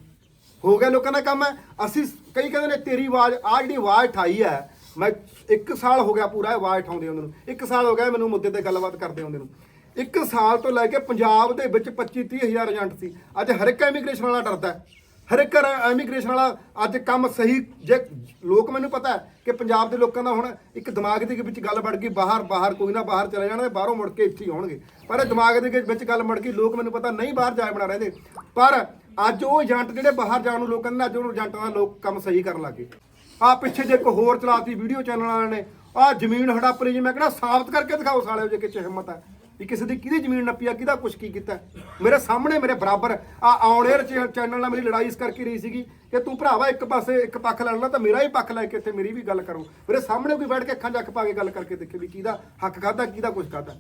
Speaker 1: ਹੋ ਗਿਆ ਲੋਕਾਂ ਦਾ ਕੰਮ ਹੈ। ਅਸੀਂ ਕਈ ਕਹਿੰਦੇ ਨੇ, ਤੇਰੀ ਆਵਾਜ਼ ਆ ਜਿਹੜੀ ਆਵਾਜ਼ ਠਾਈ ਹੈ, ਮੈਂ ਇੱਕ ਸਾਲ ਹੋ ਗਿਆ ਪੂਰਾ ਆਵਾਜ਼ ਠਾਉਂਦੇ ਹੁੰਦੇ ਨੂੰ। ਇੱਕ ਸਾਲ ਹੋ ਗਿਆ ਮੈਨੂੰ ਮੁੱਦੇ ਤੇ ਗੱਲਬਾਤ ਕਰਦੇ ਹੁੰਦੇ ਨੂੰ। ਇੱਕ ਸਾਲ ਤੋਂ ਲੈ ਕੇ ਪੰਜਾਬ ਦੇ ਵਿੱਚ 25 30 ਹਜ਼ਾਰ ਏਜੰਟ ਸੀ। ਅੱਜ ਹਰ ਇੱਕ ਇਮੀਗ੍ਰੇਸ਼ਨ ਵਾਲਾ ਡਰਦਾ ਹਰ ਇੱਕ ਇਮੀਗ੍ਰੇਸ਼ਨ ਵਾਲਾ ਅੱਜ ਕੰਮ ਸਹੀ, ਜੇ ਲੋਕ ਮੈਨੂੰ ਪਤਾ ਕਿ ਪੰਜਾਬ ਦੇ ਲੋਕਾਂ ਦਾ ਹੁਣ ਇੱਕ ਦਿਮਾਗ ਦੇ ਵਿੱਚ ਗੱਲ ਵੜ ਗਈ, ਬਾਹਰ ਬਾਹਰ ਕੋਈ ਨਾ ਬਾਹਰ ਚਲੇ ਜਾਣਾ ਤੇ ਬਾਹਰੋਂ ਮੁੜ ਕੇ ਇੱਥੇ ਹੀ ਆਉਣਗੇ। ਪਰ ਇਹ ਦਿਮਾਗ ਦੇ ਵਿੱਚ ਗੱਲ ਵੜ ਗਈ, ਲੋਕ ਮੈਨੂੰ ਪਤਾ ਨਹੀਂ ਬਾਹਰ ਜਾਏ ਬਣਾ ਰਹਿੰਦੇ। ਪਰ ਅੱਜ ਉਹ ਏਜੰਟ ਜਿਹੜੇ ਬਾਹਰ ਜਾਣ ਨੂੰ ਲੋਕਾਂ ਨੇ, ਅੱਜ ਉਹ ਏਜੰਟਾਂ ਦਾ ਲੋਕ ਕੰਮ ਸਹੀ ਕਰਨ ਲੱਗੇ ਆ ਪਿੱਛੇ ਜੇ ਇੱਕ ਹੋਰ ਚਲਾਤੀ ਵੀਡੀਓ ਚੈਨਲ ਵਾਲਿਆਂ ਨੇ ਆ ਜ਼ਮੀਨ ਹੜੱਪ ਲਈ ਜੀ, ਮੈਂ ਕਹਿੰਦਾ ਸਾਬਤ ਕਰਕੇ ਦਿਖਾਓ ਸਾਲਿਓ ਜੇ ਕਿਤੇ ਹਿੰਮਤ ਹੈ। ਵੀ ਕਿਸੇ ਦੀ ਕਿਹਦੀ ਜ਼ਮੀਨ ਨੱਪੀ ਆ, ਕਿਹਦਾ ਕੁਛ ਕੀ ਕੀਤਾ। ਮੇਰੇ ਸਾਹਮਣੇ ਮੇਰੇ ਬਰਾਬਰ ਆ ਆਉਣੇਰ ਚੈਨਲ ਨਾਲ ਮੇਰੀ ਲੜਾਈ ਇਸ ਕਰਕੇ ਰਹੀ ਸੀਗੀ ਕਿ ਤੂੰ ਭਰਾਵਾ ਇੱਕ ਪਾਸੇ ਇੱਕ ਪੱਖ ਲੜਨਾ ਤਾਂ ਮੇਰਾ ਹੀ ਪੱਖ ਲੈ ਕੇ ਇੱਥੇ ਮੇਰੀ ਵੀ ਗੱਲ ਕਰੋ। ਮੇਰੇ ਸਾਹਮਣੇ ਕੋਈ ਬੈਠ ਕੇ ਅੱਖਾਂ 'ਚ ਅੱਖ ਪਾ ਕੇ ਗੱਲ ਕਰਕੇ ਦੇਖੇ ਵੀ ਕਿਹਦਾ ਹੱਕ ਖਾਦਾ ਕਿਹਦਾ ਕੁਛ ਖਾਦਾ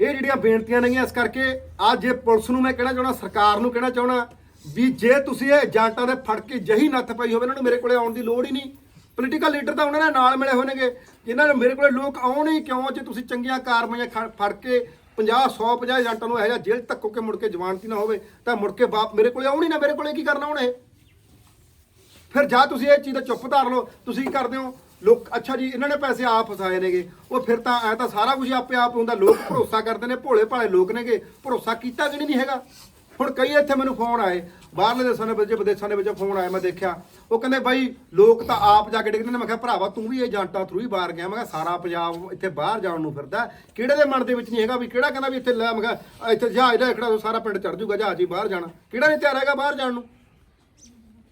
Speaker 1: ਇਹ ਜਿਹੜੀਆਂ ਬੇਨਤੀਆਂ ਨੇਗੀਆਂ ਇਸ ਕਰਕੇ ਅੱਜ ਜੇ ਪੁਲਿਸ ਨੂੰ ਮੈਂ ਕਹਿਣਾ ਚਾਹਣਾ ਸਰਕਾਰ ਨੂੰ ਕਹਿਣਾ ਚਾਹਣਾ ਵੀ ਜੇ ਤੁਸੀਂ ਇਹ ਏਜੰਟਾਂ ਦੇ ਫੜ ਕੇ ਜਹੀ ਨੱਥ ਪਈ ਹੋਵੇ, ਇਹਨਾਂ ਨੂੰ ਮੇਰੇ ਕੋਲੇ ਆਉਣ ਦੀ ਲੋੜ ਹੀ ਨਹੀਂ। ਪੋਲੀਟੀਕਲ ਲੀਡਰ ਤਾਂ ਉਹਨਾਂ ਦੇ ਨਾਲ ਮਿਲੇ ਹੋਏ ਨੇਗੇ ਜਿਨ੍ਹਾਂ ਨੂੰ ਮੇਰੇ ਕੋਲੇ ਲੋਕ ਆਉਣ ਹੀ ਕਿਉਂ ਜੇ ਤੁਸੀਂ ਚੰਗੀਆਂ ਕਾਰਵਾਈਆਂ ਖ- ਫੜ ਕੇ 50 100 50 ਏਜੰਟਾਂ ਨੂੰ ਇਹ ਜਿਹਾ ਜੇਲ੍ਹ ਧੱਕੋ ਕੇ ਮੁੜ ਕੇ ਜਵਾਨਤੀ ਨਾ ਹੋਵੇ, ਤਾਂ ਮੁੜ ਕੇ ਬਾਪ ਮੇਰੇ ਕੋਲੇ ਆਉਣ ਹੀ ਨਾ, ਮੇਰੇ ਕੋਲੇ ਕੀ ਕਰਨਾ ਹੁਣ ਇਹ? ਫਿਰ ਜਾਂ ਤੁਸੀਂ ਇਹ ਚੀਜ਼ ਦਾ ਚੁੱਪ ਧਾਰ ਲਓ, ਤੁਸੀਂ ਕੀ ਕਰਦੇ ਹੋ? ਲੋਕ, ਅੱਛਾ ਜੀ, ਇਹਨਾਂ ਨੇ ਪੈਸੇ ਆਪ ਫਸਾਏ ਨੇਗੇ। ਉਹ ਫਿਰ ਤਾਂ ਐ ਤਾਂ ਸਾਰਾ ਕੁਝ ਆਪੇ ਆਪ ਹੁੰਦਾ। ਲੋਕ ਭਰੋਸਾ ਕਰਦੇ ਨੇ ਭੋਲੇ ਭਾਲੇ ਲੋਕ ਨੇਗੇ। ਭਰੋਸਾ ਕੀਤਾ ਕਿ ਨਹੀਂ ਹੈਗਾ? ਹੁਣ ਕਈ ਇੱਥੇ ਮੈਨੂੰ ਫੋਨ ਆਏ, ਬਾਹਰਲੇ ਦੇਸ਼ਾਂ ਦੇ ਵਿੱਚ, ਵਿਦੇਸ਼ਾਂ ਦੇ ਵਿੱਚ ਫੋਨ ਆਏ, ਮੈਂ ਦੇਖਿਆ। ਉਹ ਕਹਿੰਦੇ ਬਾਈ, ਲੋਕ ਤਾਂ ਆਪ ਜਾ ਕੇ ਡਿੱਗਦੇ ਨੇ। ਮੈਂ ਕਿਹਾ, ਭਰਾਵਾ, ਤੂੰ ਵੀ ਏਜੰਟਾਂ ਥਰੂ ਹੀ ਬਾਹਰ ਗਿਆ। ਮੈਂ ਕਿਹਾ, ਸਾਰਾ ਪੰਜਾਬ ਇੱਥੇ ਬਾਹਰ ਜਾਣ ਨੂੰ ਫਿਰਦਾ ਕਿਹੜੇ ਦੇ ਮਨ ਦੇ ਵਿੱਚ ਨਹੀਂ ਹੈਗਾ ਵੀ ਕਿਹੜਾ ਕਹਿੰਦਾ ਵੀ ਇੱਥੇ ਲੈ, ਮੈਂ ਕਿਹਾ, ਇੱਥੇ ਜਹਾਜ਼ ਦਾ ਖੜਾ ਸਾਰਾ ਪਿੰਡ ਚੜ ਜੂਗਾ, ਜਹਾਜ਼ ਹੀ ਬਾਹਰ ਜਾਣਾ। ਕਿਹੜਾ ਨਹੀਂ ਤਿਆਰ ਹੈਗਾ ਬਾਹਰ ਜਾਣ ਨੂੰ?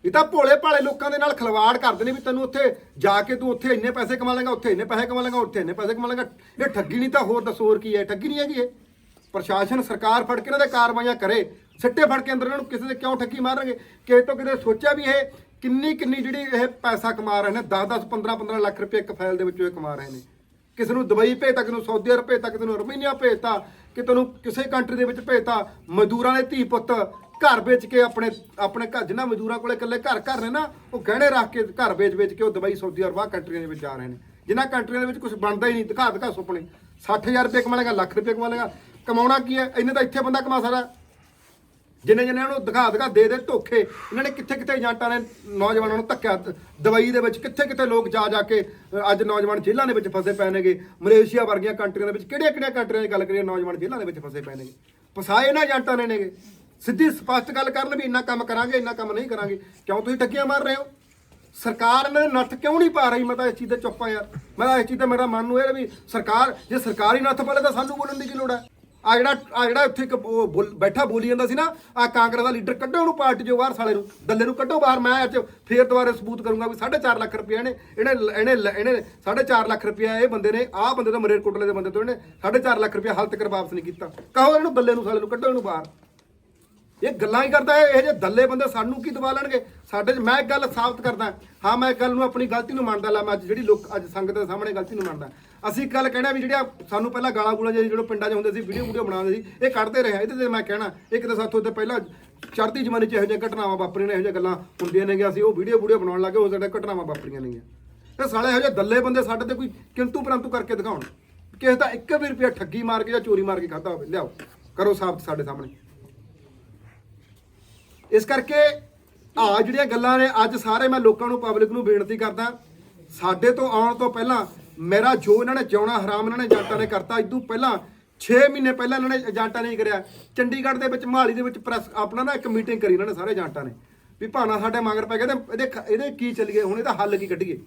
Speaker 1: ਇਹ ਤਾਂ ਭੋਲੇ ਭਾਲੇ ਲੋਕਾਂ ਦੇ ਨਾਲ ਖਿਲਵਾੜ ਕਰਦੇ ਨੇ ਵੀ ਤੈਨੂੰ ਉੱਥੇ ਜਾ ਕੇ ਤੂੰ ਉੱਥੇ ਇੰਨੇ ਪੈਸੇ ਕਮਾ ਲੇਗਾ ਉੱਥੇ ਇੰਨੇ ਪੈਸੇ ਕਮਾ ਲੇਗਾ ਉੱਥੇ ਇੰਨੇ ਪੈਸੇ ਕਮਾ ਲੇਗਾ ਇਹ ਠੱਗੀ ਨਹੀਂ ਤਾਂ ਹੋਰ ਦੱਸੋ ਹੋਰ ਕੀ ਹੈ? ਠੱਗੀ ਨਹੀਂ ਹੈਗੀ ਇਹ? ਪ੍ਰਸ਼ਾਸਨ, ਸਰਕਾਰ ਫੜ ਕੇ ਇਹਨਾਂ ਦੇ ਕਾਰਵਾਈਆਂ ਕਰੇ। ਸਿੱਟੇ ਫੜ ਕੇ ਅੰਦਰ ਇਹਨਾਂ ਨੂੰ ਕਿਸੇ ਦੇ ਕਿਉਂ ਠੱਕੀ ਮਾਰਾਂਗੇ? ਕਿਸੇ ਤੋਂ ਕਿਤੇ ਸੋਚਿਆ ਵੀ ਇਹ ਕਿੰਨੀ ਕਿੰਨੀ ਜਿਹੜੀ ਇਹ ਪੈਸਾ ਕਮਾ ਰਹੇ ਨੇ 10 10 15 15 ਲੱਖ ਰੁਪਏ ਇੱਕ ਫਾਈਲ ਦੇ ਵਿੱਚੋਂ ਇਹ ਕਮਾ ਰਹੇ ਨੇ। ਕਿਸੇ ਨੂੰ ਦੁਬਈ ਭੇਜਤਾ, ਕਿਸੇ ਨੂੰ ਸਾਊਦੀ ਅਰਬ ਭੇਜਤਾ, ਕਿਸੇ ਨੂੰ ਅਰਮੀਨੀਆ ਭੇਜਤਾ ਕਿਤੇ ਨੂੰ ਕਿਸੇ ਕੰਟਰੀ ਦੇ ਵਿੱਚ ਭੇਜਤਾ, ਮਜ਼ਦੂਰਾਂ ਦੇ ਧੀ ਪੁੱਤ ਘਰ ਵੇਚ ਕੇ ਆਪਣੇ ਆਪਣੇ ਘਰ ਜਿਨ੍ਹਾਂ ਮਜ਼ਦੂਰਾਂ ਕੋਲੇ ਇਕੱਲੇ ਘਰ ਘਰ ਨੇ ਨਾ, ਉਹ ਗਹਿਣੇ ਰੱਖ ਕੇ ਘਰ ਵੇਚ ਵੇਚ ਕੇ ਉਹ ਦੁਬਈ, ਸਾਊਦੀ ਅਰਬ, ਆਹ ਕੰਟਰੀਆਂ ਦੇ ਵਿੱਚ ਜਾ ਰਹੇ ਨੇ। ਜਿਨ੍ਹਾਂ ਕੰਟਰੀਆਂ ਦੇ ਵਿੱਚ ਕੁਝ ਬਣਦਾ ਹੀ ਨਹੀਂ, ਦਿਖਾ ਦਿਖਾ ਸੁਪਨੇ। 60000 ਰੁਪਏ ਕਮਾ ਲੇਗਾ ਲੱਖ ਰੁਪਏ ਕਮਾ ਲੇਗਾ ਕਮਾਉਣਾ ਕੀ ਹੈ? ਇੰਨੇ ਤਾਂ ਇੱਥੇ ਬੰਦਾ ਕਮਾ ਸਕਦਾ। ਜਿੰਨੇ ਜਿੰਨੇ ਉਹਨੂੰ ਦਿਖਾ ਦਿਖਾ ਦੇ ਦੇ ਧੋਖੇ, ਇਹਨਾਂ ਨੇ ਕਿੱਥੇ ਕਿੱਥੇ ਏਜੰਟਾਂ ਨੇ ਨੌਜਵਾਨਾਂ ਨੂੰ ਧੱਕਿਆ, ਦਵਾਈ ਦੇ ਵਿੱਚ ਕਿੱਥੇ ਕਿੱਥੇ ਲੋਕ ਜਾ ਜਾ ਕੇ ਅੱਜ ਨੌਜਵਾਨ ਜੇਲ੍ਹਾਂ ਦੇ ਵਿੱਚ ਫਸੇ ਪਏ ਨੇਗੇ, ਮਲੇਸ਼ੀਆ ਵਰਗੀਆਂ ਕੰਟਰੀਆਂ ਦੇ ਵਿੱਚ ਕਿਹੜੀਆਂ ਕਿਹੜੀਆਂ ਕੰਟਰੀਆਂ ਦੀ ਗੱਲ ਕਰੀਏ, ਨੌਜਵਾਨ ਜੇਲ੍ਹਾਂ ਦੇ ਵਿੱਚ ਫਸੇ ਪਏ ਨੇਗੇ। ਫਸਾਏ ਇਹਨਾਂ ਏਜੰਟਾਂ ਨੇ ਨੇਗੇ। ਸਿੱਧੀ ਸਪਸ਼ਟ ਗੱਲ ਕਰਨ ਵੀ ਇੰਨਾ ਕੰਮ ਕਰਾਂਗੇ, ਇੰਨਾ ਕੰਮ ਨਹੀਂ ਕਰਾਂਗੇ। ਕਿਉਂ ਤੁਸੀਂ ਠੱਗੀਆਂ ਮਾਰ ਰਹੇ ਹੋ? ਸਰਕਾਰ ਨੇ ਨੱਥ ਕਿਉਂ ਨਹੀਂ ਪਾ ਰਹੀ? ਮੈਂ ਤਾਂ ਇਸ ਚੀਜ਼ ਤੇ ਚੁੱਪ ਆ ਯਾਰ। ਮੈਂ ਤਾਂ ਇਸ ਚੀਜ਼ ਤੇ ਮੇਰਾ ਮਨ ਨੂੰ ਇਹ ਹੈ ਵੀ ਸਰਕਾਰ, ਜੇ ਸਰਕਾਰੀ ਨੱਥ ਪਾਲੇ ਤਾਂ ਸਾਨੂੰ ਬੋਲਣ ਦੀ ਕੀ ਲੋੜ ਹੈ? ਆ ਜਿਹੜਾ ਆ ਜਿਹੜਾ ਉੱਥੇ ਇੱਕ ਉਹ ਬੋਲ- ਬੈਠਾ ਬੋਲੀ ਜਾਂਦਾ ਸੀ ਨਾ ਆ ਕਾਂਗਰਸ ਦਾ ਲੀਡਰ ਕੱਢੋ ਉਹਨੂੰ ਪਾਰਟੀ ਚੋਂ ਬਾਹਰ ਸਾਲੇ ਨੂੰ ਦੱਲੇ ਨੂੰ ਕੱਢੋ ਬਾਹਰ, ਮੈਂ ਅੱਜ ਫੇਰ ਦੁਬਾਰਾ ਸਬੂਤ ਕਰੂੰਗਾ ਵੀ 4.5 ਲੱਖ ਰੁਪਏ ਇਹਨੇ ਇਹਨੇ ਇਹਨੇ ਇਹਨੇ 4.5 ਲੱਖ ਰੁਪਏ ਇਹ ਬੰਦੇ ਨੇ, ਆਹ ਬੰਦੇ ਤੋਂ ਮਰੇਰਕੋਟਲੇ ਦੇ ਬੰਦੇ ਤੋਂ ਇਹਨੇ 4.5 ਲੱਖ ਰੁਪਏ ਹਾਲ ਤੱਕ ਵਾਪਸ ਨਹੀਂ ਕੀਤਾ। ਕਹੋ ਇਹਨੂੰ ਦੱਲੇ ਨੂੰ, ਸਾਲੇ ਨੂੰ ਕੱਢੋ ਇਹਨੂੰ ਬਾਹਰ। ਇਹ ਗੱਲਾਂ ਹੀ ਕਰਦਾ ਹੈ ਇਹ ਜੇ ਦੱਲੇ ਬੰਦੇ ਸਾਨੂੰ ਕੀ ਦਵਾ ਲੈਣਗੇ? ਸਾਡੇ 'ਚ ਮੈਂ ਇੱਕ ਗੱਲ ਸਾਬਤ ਕਰਦਾ, ਹਾਂ ਮੈਂ ਇੱਕ ਗੱਲ ਨੂੰ ਆਪਣੀ ਗਲਤੀ ਨੂੰ ਮੰਨਦਾ ਲਾ, ਮੈਂ ਅੱਜ ਜਿਹੜੀ ਲੋਕ, ਅੱਜ ਸੰਗਤ ਦੇ ਸਾਹਮਣੇ ਗਲਤੀ ਨੂੰ ਮੰਨਦਾ। ਅਸੀਂ ਇੱਕ ਗੱਲ ਕਹਿਣਾ ਵੀ ਜਿਹੜਿਆ ਸਾਨੂੰ ਪਹਿਲਾਂ ਗਾਲਾਂ ਗੂਲਾਂ ਜਿਹੜੇ ਜਿਹੜੇ ਪਿੰਡਾਂ 'ਚ ਹੁੰਦੇ ਸੀ ਵੀਡੀਓ ਵੀਡੀਓ ਬਣਾਉਂਦੇ ਸੀ, ਇਹ ਕੱਢਦੇ ਰਹੇ ਇਹਦੇ ਤੇ ਮੈਂ ਕਹਿਣਾ, ਇੱਕ ਤਾਂ ਸਾਥੋਂ ਤੇ ਪਹਿਲਾਂ ਚੜ੍ਹਦੀ ਜਮਾਨੇ 'ਚ ਇਹੋ ਜਿਹੀਆਂ ਘਟਨਾਵਾਂ ਵਾਪਰੀਆਂ ਨੇ, ਇਹੋ ਜਿਹੀਆਂ ਗੱਲਾਂ ਹੁੰਦੀਆਂ ਨੇਗੀਆਂ ਅਸੀਂ ਉਹ ਵੀਡੀਓ ਵੀਡੀਓ ਬਣਾਉਣ ਲੱਗੇ, ਉਹ ਸਾਡੇ ਘਟਨਾਵਾਂ ਵਾਪਰੀਆਂ ਨੇਗੀਆਂ। ਤੇ ਸਾਲੇ ਇਹੋ ਜਿਹੇ ਦੱਲੇ ਬੰਦੇ ਸਾਡੇ ਤੇ ਕੋਈ ਕਿੰਤੂ ਪਰੰਤੂ ਕਰਕੇ ਦਿਖਾਉਣ। ਕਿਸੇ ਦਾ ਇੱਕ ਵੀ ਰੁਪਿਆ ਠੱਗੀ ਮਾਰ ਕੇ ਜਾਂ ਚੋਰੀ ਮਾਰ ਕੇ ਖਾਦਾ ਹੋਵੇ, ਲਿਆਓ, ਕਰੋ ਸਾਬਤ ਸਾਡੇ ਸਾਹਮਣੇ। ਇਸ ਕਰਕੇ ਆ ਜਿਹੜੀਆਂ ਗੱਲਾਂ ਨੇ, ਅੱਜ ਸਾਰੇ ਮੈਂ ਲੋਕਾਂ ਨੂੰ ਪਬਲਿਕ ਨੂੰ ਬੇਨਤੀ ਕਰਦਾ, ਸਾਡੇ ਤੋਂ ਆਉਣ ਤੋਂ ਪਹਿਲਾਂ ਮੇਰਾ ਜੋ ਇਹਨਾਂ ਨੇ ਜਿਉਣਾ ਹਰਾਮ ਇਹਨਾਂ ਨੇ ਏਜੰਟਾਂ ਨੇ ਕਰਤਾ ਇਦੋਂ ਪਹਿਲਾਂ 6 ਮਹੀਨੇ ਪਹਿਲਾਂ ਇਹਨਾਂ ਨੇ ਏਜੰਟਾਂ ਨੇ ਕੀ ਕਰਿਆ। ਚੰਡੀਗੜ੍ਹ ਦੇ ਵਿੱਚ, ਮਹਾਲੀ ਦੇ ਵਿੱਚ ਪ੍ਰੈਸ, ਆਪਣਾ ਨਾ ਇੱਕ ਮੀਟਿੰਗ ਕਰੀ ਇਹਨਾਂ ਨੇ ਸਾਰੇ ਏਜੰਟਾਂ ਨੇ। ਵੀ ਭਾਣਾ ਸਾਡੇ ਮਗਰ ਪੈ ਗਿਆ ਤੇ ਇਹਦੇ ਇਹਦੇ ਕੀ ਚੱਲੀਏ, ਹੁਣ ਇਹਦਾ ਹੱਲ ਕੀ ਕੱਢੀਏ?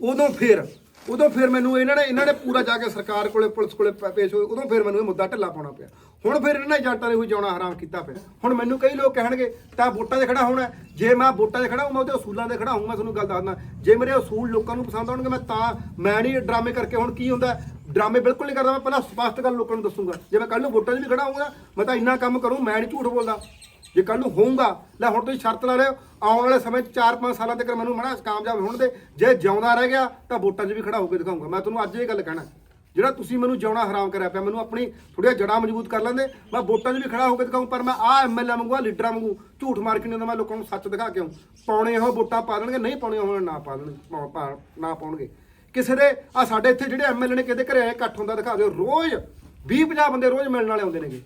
Speaker 1: ਉਦੋਂ ਫਿਰ ਉਦੋਂ ਫਿਰ ਮੈਨੂੰ ਇਹਨਾਂ ਨੇ ਇਹਨਾਂ ਨੇ ਪੂਰਾ ਜਾ ਕੇ ਸਰਕਾਰ ਕੋਲੇ, ਪੁਲਿਸ ਕੋਲੇ ਪ- ਪੇਸ਼ ਹੋਏ ਉਦੋਂ ਫਿਰ ਮੈਨੂੰ ਇਹ ਮੁੱਦਾ ਢਿੱਲਾ ਪਾਉਣਾ ਪਿਆ ਹੁਣ ਫਿਰ ਇਹਨਾਂ ਨੇ ਜੱਟਾਂ ਨੇ ਹੋਈ ਜਾਣਾ ਹਰਾਮ ਕੀਤਾ ਪਿਆ ਹੁਣ ਮੈਨੂੰ ਕਈ ਲੋਕ ਕਹਿਣਗੇ, ਤਾਂ ਵੋਟਾਂ 'ਤੇ ਖੜਾ ਹੋਣਾ ਹੈ। ਜੇ ਮੈਂ ਵੋਟਾਂ 'ਤੇ ਖੜਾ ਹਾਂ ਮੈਂ ਉਹਦੇ ਅਸੂਲਾਂ 'ਤੇ ਖੜਾ ਹਾਂ ਮੈਂ ਤੁਹਾਨੂੰ ਗੱਲ ਦੱਸਦਾ ਜੇ ਮੇਰੇ ਅਸੂਲ ਲੋਕਾਂ ਨੂੰ ਪਸੰਦ ਆਉਣਗੇ, ਮੈਂ ਤਾਂ ਮੈਂ ਨਹੀਂ ਡਰਾਮੇ ਕਰਕੇ ਹੁਣ ਕੀ ਹੁੰਦਾ ਹੈ? ਡਰਾਮੇ ਬਿਲਕੁਲ ਨਹੀਂ ਕਰਦਾ ਮੈਂ, ਪਹਿਲਾਂ ਸਪਸ਼ਟ ਗੱਲ ਲੋਕਾਂ ਨੂੰ ਦੱਸੂਗਾ। ਜੇ ਮੈਂ ਕੱਲ ਨੂੰ ਵੋਟਾਂ 'ਚ ਵੀ ਖੜਾ ਹੋਊਂਗਾ, ਮੈਂ ਤਾਂ ਇੰਨਾ ਕੰਮ ਕਰੂੰ, ਮੈਂ ਨਹੀਂ ਝੂਠ ਬੋਲਦਾ। ਜੇ ਕੱਲ ਨੂੰ ਹੋਊਗਾ, ਲੈ ਹੁਣ ਤੁਸੀਂ ਸ਼ਰਤ ਲਾ ਰਹੇ ਹੋ, ਆਉਣ ਵਾਲੇ ਸਮੇਂ 'ਚ 4-5 ਸਾਲਾਂ ਤੱਕ ਮੈਨੂੰ ਮਣਾ ਕਾਮਯਾਬ ਹੋਣ ਦੇ, ਜੇ ਜਿਉਂਦਾ ਰਹਿ ਗਿਆ, ਤਾਂ ਵੋਟਾਂ 'ਚ ਵੀ ਖੜਾ ਹੋ ਕੇ ਦਿਖਾਊਂਗਾ। ਮੈਂ ਤੁਹਾਨੂੰ ਅੱਜ ਇਹ ਗੱਲ ਕਹਿਣਾ। ਜਿਹੜਾ ਤੁਸੀਂ ਮੈਨੂੰ ਜਿਉਣਾ ਹਰਾਮ ਕਰਿਆ ਪਿਆ, ਮੈਨੂੰ ਆਪਣੀ ਥੋੜੀਆਂ ਜੜਾਂ ਮਜ਼ਬੂਤ ਕਰ ਲੈਂਦੇ, ਮੈਂ ਵੋਟਾਂ 'ਚ ਵੀ ਖੜਾ ਹੋ ਕੇ ਦਿਖਾਊਂ, ਪਰ ਮੈਂ ਆਹ ਐਮਐਲਏ ਵਾਂਗੂ, ਆਹ ਲੀਡਰਾਂ ਵਾਂਗੂ ਝੂਠ ਮਾਰ ਕੇ ਨਹੀਂ ਹੁੰਦਾ ਮੈਂ ਲੋਕਾਂ ਨੂੰ ਸੱਚ ਦਿਖਾ ਕੇ ਆਉਂ ਪਾਉਣੇ ਉਹ ਵੋਟਾਂ ਪਾ ਦੇਣਗੇ, ਨਹੀਂ ਪਾਉਣੇ ਉਹ ਨਾ ਪਾ ਦੇਣ ਪਾ- ਪਾ- ਨਾ ਪਾਉਣਗੇ। ਕਿਸੇ ਦੇ ਆ ਸਾਡੇ ਇੱਥੇ ਜਿਹੜੇ ਐਮਐਲਏ ਨੇ ਕਿਤੇ ਘਰੇ ਆਏ, ਇਕੱਠ ਹੁੰਦਾ ਦਿਖਾ ਦਿਓ। ਰੋਜ਼ 20 50 ਬੰਦੇ ਰੋਜ਼ ਮਿਲਣ ਵਾਲੇ ਆਉਂਦੇ ਨੇਗੇ।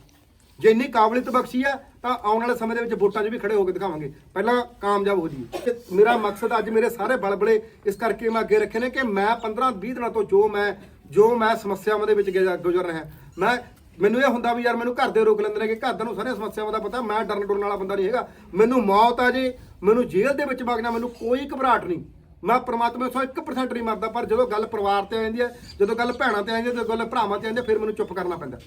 Speaker 1: ਜੇ ਇੰਨੀ ਕਾਬਲੀਅਤ ਬਖਸ਼ੀ ਆ, ਤਾਂ ਆਉਣ ਵਾਲੇ ਸਮੇਂ ਦੇ ਵਿੱਚ ਵੋਟਾਂ 'ਚ ਵੀ ਖੜੇ ਹੋ ਕੇ ਦਿਖਾਵਾਂਗੇ। ਪਹਿਲਾਂ ਕਾਮਯਾਬ ਹੋ ਜੀ ਮੇਰਾ ਮਕਸਦ ਅੱਜ ਮੇਰੇ ਸਾਰੇ ਬਲਬਲੇ, ਇਸ ਕਰਕੇ ਮੈਂ ਅੱਗੇ ਰੱਖੇ ਨੇ ਕਿ ਮੈਂ 15 20 ਦਿਨਾਂ ਤੋਂ ਜੋ ਮੈਂ ਜੋ ਮੈਂ ਸਮੱਸਿਆਵਾਂ ਦੇ ਵਿੱਚ ਗੁਜ਼ਰ ਰਿਹਾ। ਮੈਂ, ਮੈਨੂੰ ਇਹ ਹੁੰਦਾ ਵੀ ਯਾਰ ਮੈਨੂੰ ਘਰ ਦੇ ਰੋਕ ਲੈਂਦੇ ਨੇ ਕਿ ਘਰ ਨੂੰ ਸਾਰੀਆਂ ਸਮੱਸਿਆਵਾਂ ਦਾ ਪਤਾ, ਮੈਂ ਡਰਨ ਡਰਨ ਵਾਲਾ ਬੰਦਾ ਨਹੀਂ ਹੈਗਾ। ਮੈਨੂੰ ਮੌਤ ਆ ਜੇ, ਮੈਨੂੰ ਜੇਲ੍ਹ ਦੇ ਵਿੱਚ ਵਗਣਾ, ਮੈਨੂੰ ਕੋਈ ਘਬਰਾਹਟ ਨਹੀਂ। ਮੈਂ ਪ੍ਰਮਾਤਮਾ ਤੋਂ 1% ਨਹੀਂ ਮਰਦਾ, ਪਰ ਜਦੋਂ ਗੱਲ ਪਰਿਵਾਰ ਤੇ ਆ ਜਾਂਦੀ ਹੈ, ਜਦੋਂ ਗੱਲ ਭੈਣਾਂ ਤੇ ਆ ਜਾਂਦੀ ਹੈ, ਜਦੋਂ ਗੱਲ ਭਰਾਵਾਂ ਤੇ ਆ ਜਾਂਦੀ ਹੈ, ਫਿਰ ਮੈਨੂੰ ਚੁੱਪ ਕਰਨਾ ਪੈਂਦਾ।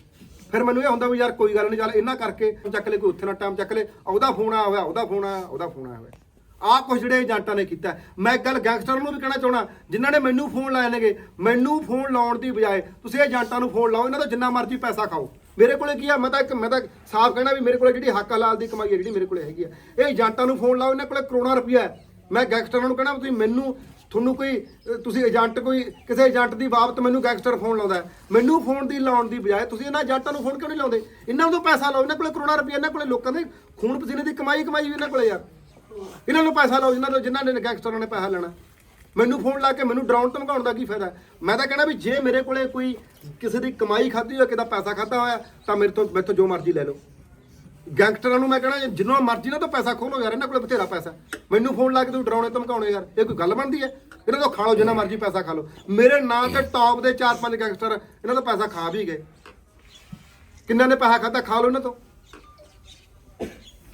Speaker 1: ਫਿਰ ਮੈਨੂੰ ਇਹ ਹੁੰਦਾ ਵੀ ਯਾਰ ਕੋਈ ਗੱਲ ਨਹੀਂ, ਚੱਲ ਇਹਨਾਂ ਕਰਕੇ ਚੱਕ ਲੈ, ਕੋਈ ਉੱਥੇ ਨਾ ਟਾਈਮ ਚੱਕ ਲੈ, ਉਹਦਾ ਫੋਨ ਆਇਆ ਹੋਇਆ, ਉਹਦਾ ਫੋਨ ਆਇਆ ਉਹਦਾ ਫੋਨ ਆਇਆ ਹੋਇਆ। ਆਹ ਕੁਝ ਜਿਹੜੇ ਏਜੰਟਾਂ ਨੇ ਕੀਤਾ। ਮੈਂ ਇੱਕ ਗੱਲ ਗੈਂਗਸਟਰਾਂ ਨੂੰ ਵੀ ਕਹਿਣਾ ਚਾਹਣਾ ਜਿਨ੍ਹਾਂ ਨੇ ਮੈਨੂੰ ਫੋਨ ਲਾਏ ਨੇਗੇ, ਮੈਨੂੰ ਫੋਨ ਲਾਉਣ ਦੀ ਬਜਾਏ ਤੁਸੀਂ ਏਜੰਟਾਂ ਨੂੰ ਫੋਨ ਲਾਓ, ਇਹਨਾਂ ਦਾ ਜਿੰਨਾ ਮਰਜ਼ੀ ਪੈਸਾ ਖਾਓ। ਮੇਰੇ ਕੋਲੇ ਕੀ ਆ? ਮੈਂ ਤਾਂ ਇੱਕ ਮੈਂ ਤਾਂ ਸਾਫ਼ ਕਹਿਣਾ ਵੀ ਮੇਰੇ ਕੋਲੇ ਜਿਹੜੀ ਹੱਕ ਹਲਾਲ ਦੀ ਕਮਾਈ ਹੈ ਜਿਹੜੀ ਮੇਰੇ ਕੋਲੇ ਹੈਗੀ ਆ। ਇਹ ਏਜੰਟਾਂ ਨੂੰ ਫੋਨ ਲਾਓ, ਇਹਨਾਂ ਕੋਲੇ ਕਰੋੜਾਂ ਰੁਪਈਆ ਹੈ। ਮੈਂ ਗੈਂਗਸਟਰਾਂ ਨੂੰ ਕਹਿਣਾ, ਤੁਸੀਂ ਮੈਨੂੰ, ਤੁਹਾਨੂੰ ਕੋਈ ਤੁਸੀਂ ਏਜੰਟ ਕੋਈ, ਕਿਸੇ ਏਜੰਟ ਦੀ ਬਾਬਤ ਮੈਨੂੰ ਗੈਂਗਸਟਰ ਫੋਨ ਲਾਉਂਦਾ ਮੈਨੂੰ ਫੋਨ ਦੀ ਲਾਉਣ ਦੀ ਬਜਾਏ ਤੁਸੀਂ ਇਹਨਾਂ ਏਜੰਟਾਂ ਨੂੰ ਫੋਨ ਕਿਉਂ ਨਹੀਂ ਲਾਉਂਦੇ? ਇਹਨਾਂ ਨੂੰ ਪੈਸਾ ਲਾਓ, ਇਹਨਾਂ ਕੋਲੇ ਕਰੋੜਾਂ ਰੁਪਏ, ਇਹਨਾਂ ਕੋਲੇ ਲੋਕਾਂ ਦੇ ਖੂਨ ਪਸੀਨੇ ਦੀ ਕਮਾਈ ਕਮਾਈ ਵੀ ਇਹਨਾਂ ਕੋਲੇ ਯਾਰ ਇਹਨਾਂ ਨੂੰ ਪੈਸਾ ਲਾਓ, ਜਿਨ੍ਹਾਂ ਤੋਂ ਜਿਨ੍ਹਾਂ ਨੇ ਗੈਂਗਸਟਰਾਂ ਨੇ ਪੈਸਾ ਲੈਣਾ। ਮੈਨੂੰ ਫੋਨ ਲਾ ਕੇ ਮੈਨੂੰ ਡਰਾਉਣ, ਧਮਕਾਉਣ ਦਾ ਕੀ ਫਾਇਦਾ ਮੈਂ ਤਾਂ ਕਹਿਣਾ ਵੀ ਜੇ ਮੇਰੇ ਕੋਲੇ ਕੋਈ ਕਿਸੇ ਦੀ ਕਮਾਈ ਖਾਧੀ ਹੋਵੇ ਕਿਸੇ ਦਾ ਪੈਸਾ ਖਾਧਾ ਹੋਇਆ, ਤਾਂ ਮੇਰੇ ਤੋਂ ਮੇਰੇ ਤੋਂ ਜੋ ਮਰਜ਼ੀ ਲੈ ਲਓ। ਗੈਂਗਸਟਰਾਂ ਨੂੰ ਮੈਂ ਕਹਿਣਾ, ਜਿੰਨਾ ਮਰਜ਼ੀ ਨਾ ਤਾਂ ਪੈਸਾ ਖੋਲੋ ਯਾਰ, ਇਹਨਾਂ ਕੋਲੇ ਬਥੇਰਾ ਪੈਸਾ ਮੈਨੂੰ ਫੋਨ ਲਾ ਕੇ ਤੂੰ ਡਰਾਉਣੇ, ਧਮਕਾਉਣੇ ਯਾਰ, ਇਹ ਕੋਈ ਗੱਲ ਬਣਦੀ ਹੈ? ਇਹਨਾਂ ਤੋਂ ਖਾ ਲਓ, ਜਿੰਨਾ ਮਰਜ਼ੀ ਪੈਸਾ ਖਾ ਲਓ। ਮੇਰੇ ਨਾਂ ਤੇ ਟੌਪ ਦੇ 4-5 ਗੈਂਗਸਟਰ, ਇਹਨਾਂ ਤੋਂ ਪੈਸਾ ਖਾ ਵੀ ਗਏ। ਕਿੰਨਾਂ ਨੇ ਪੈਸਾ ਖਾਧਾ, ਖਾ ਲਓ ਇਹਨਾਂ ਤੋਂ।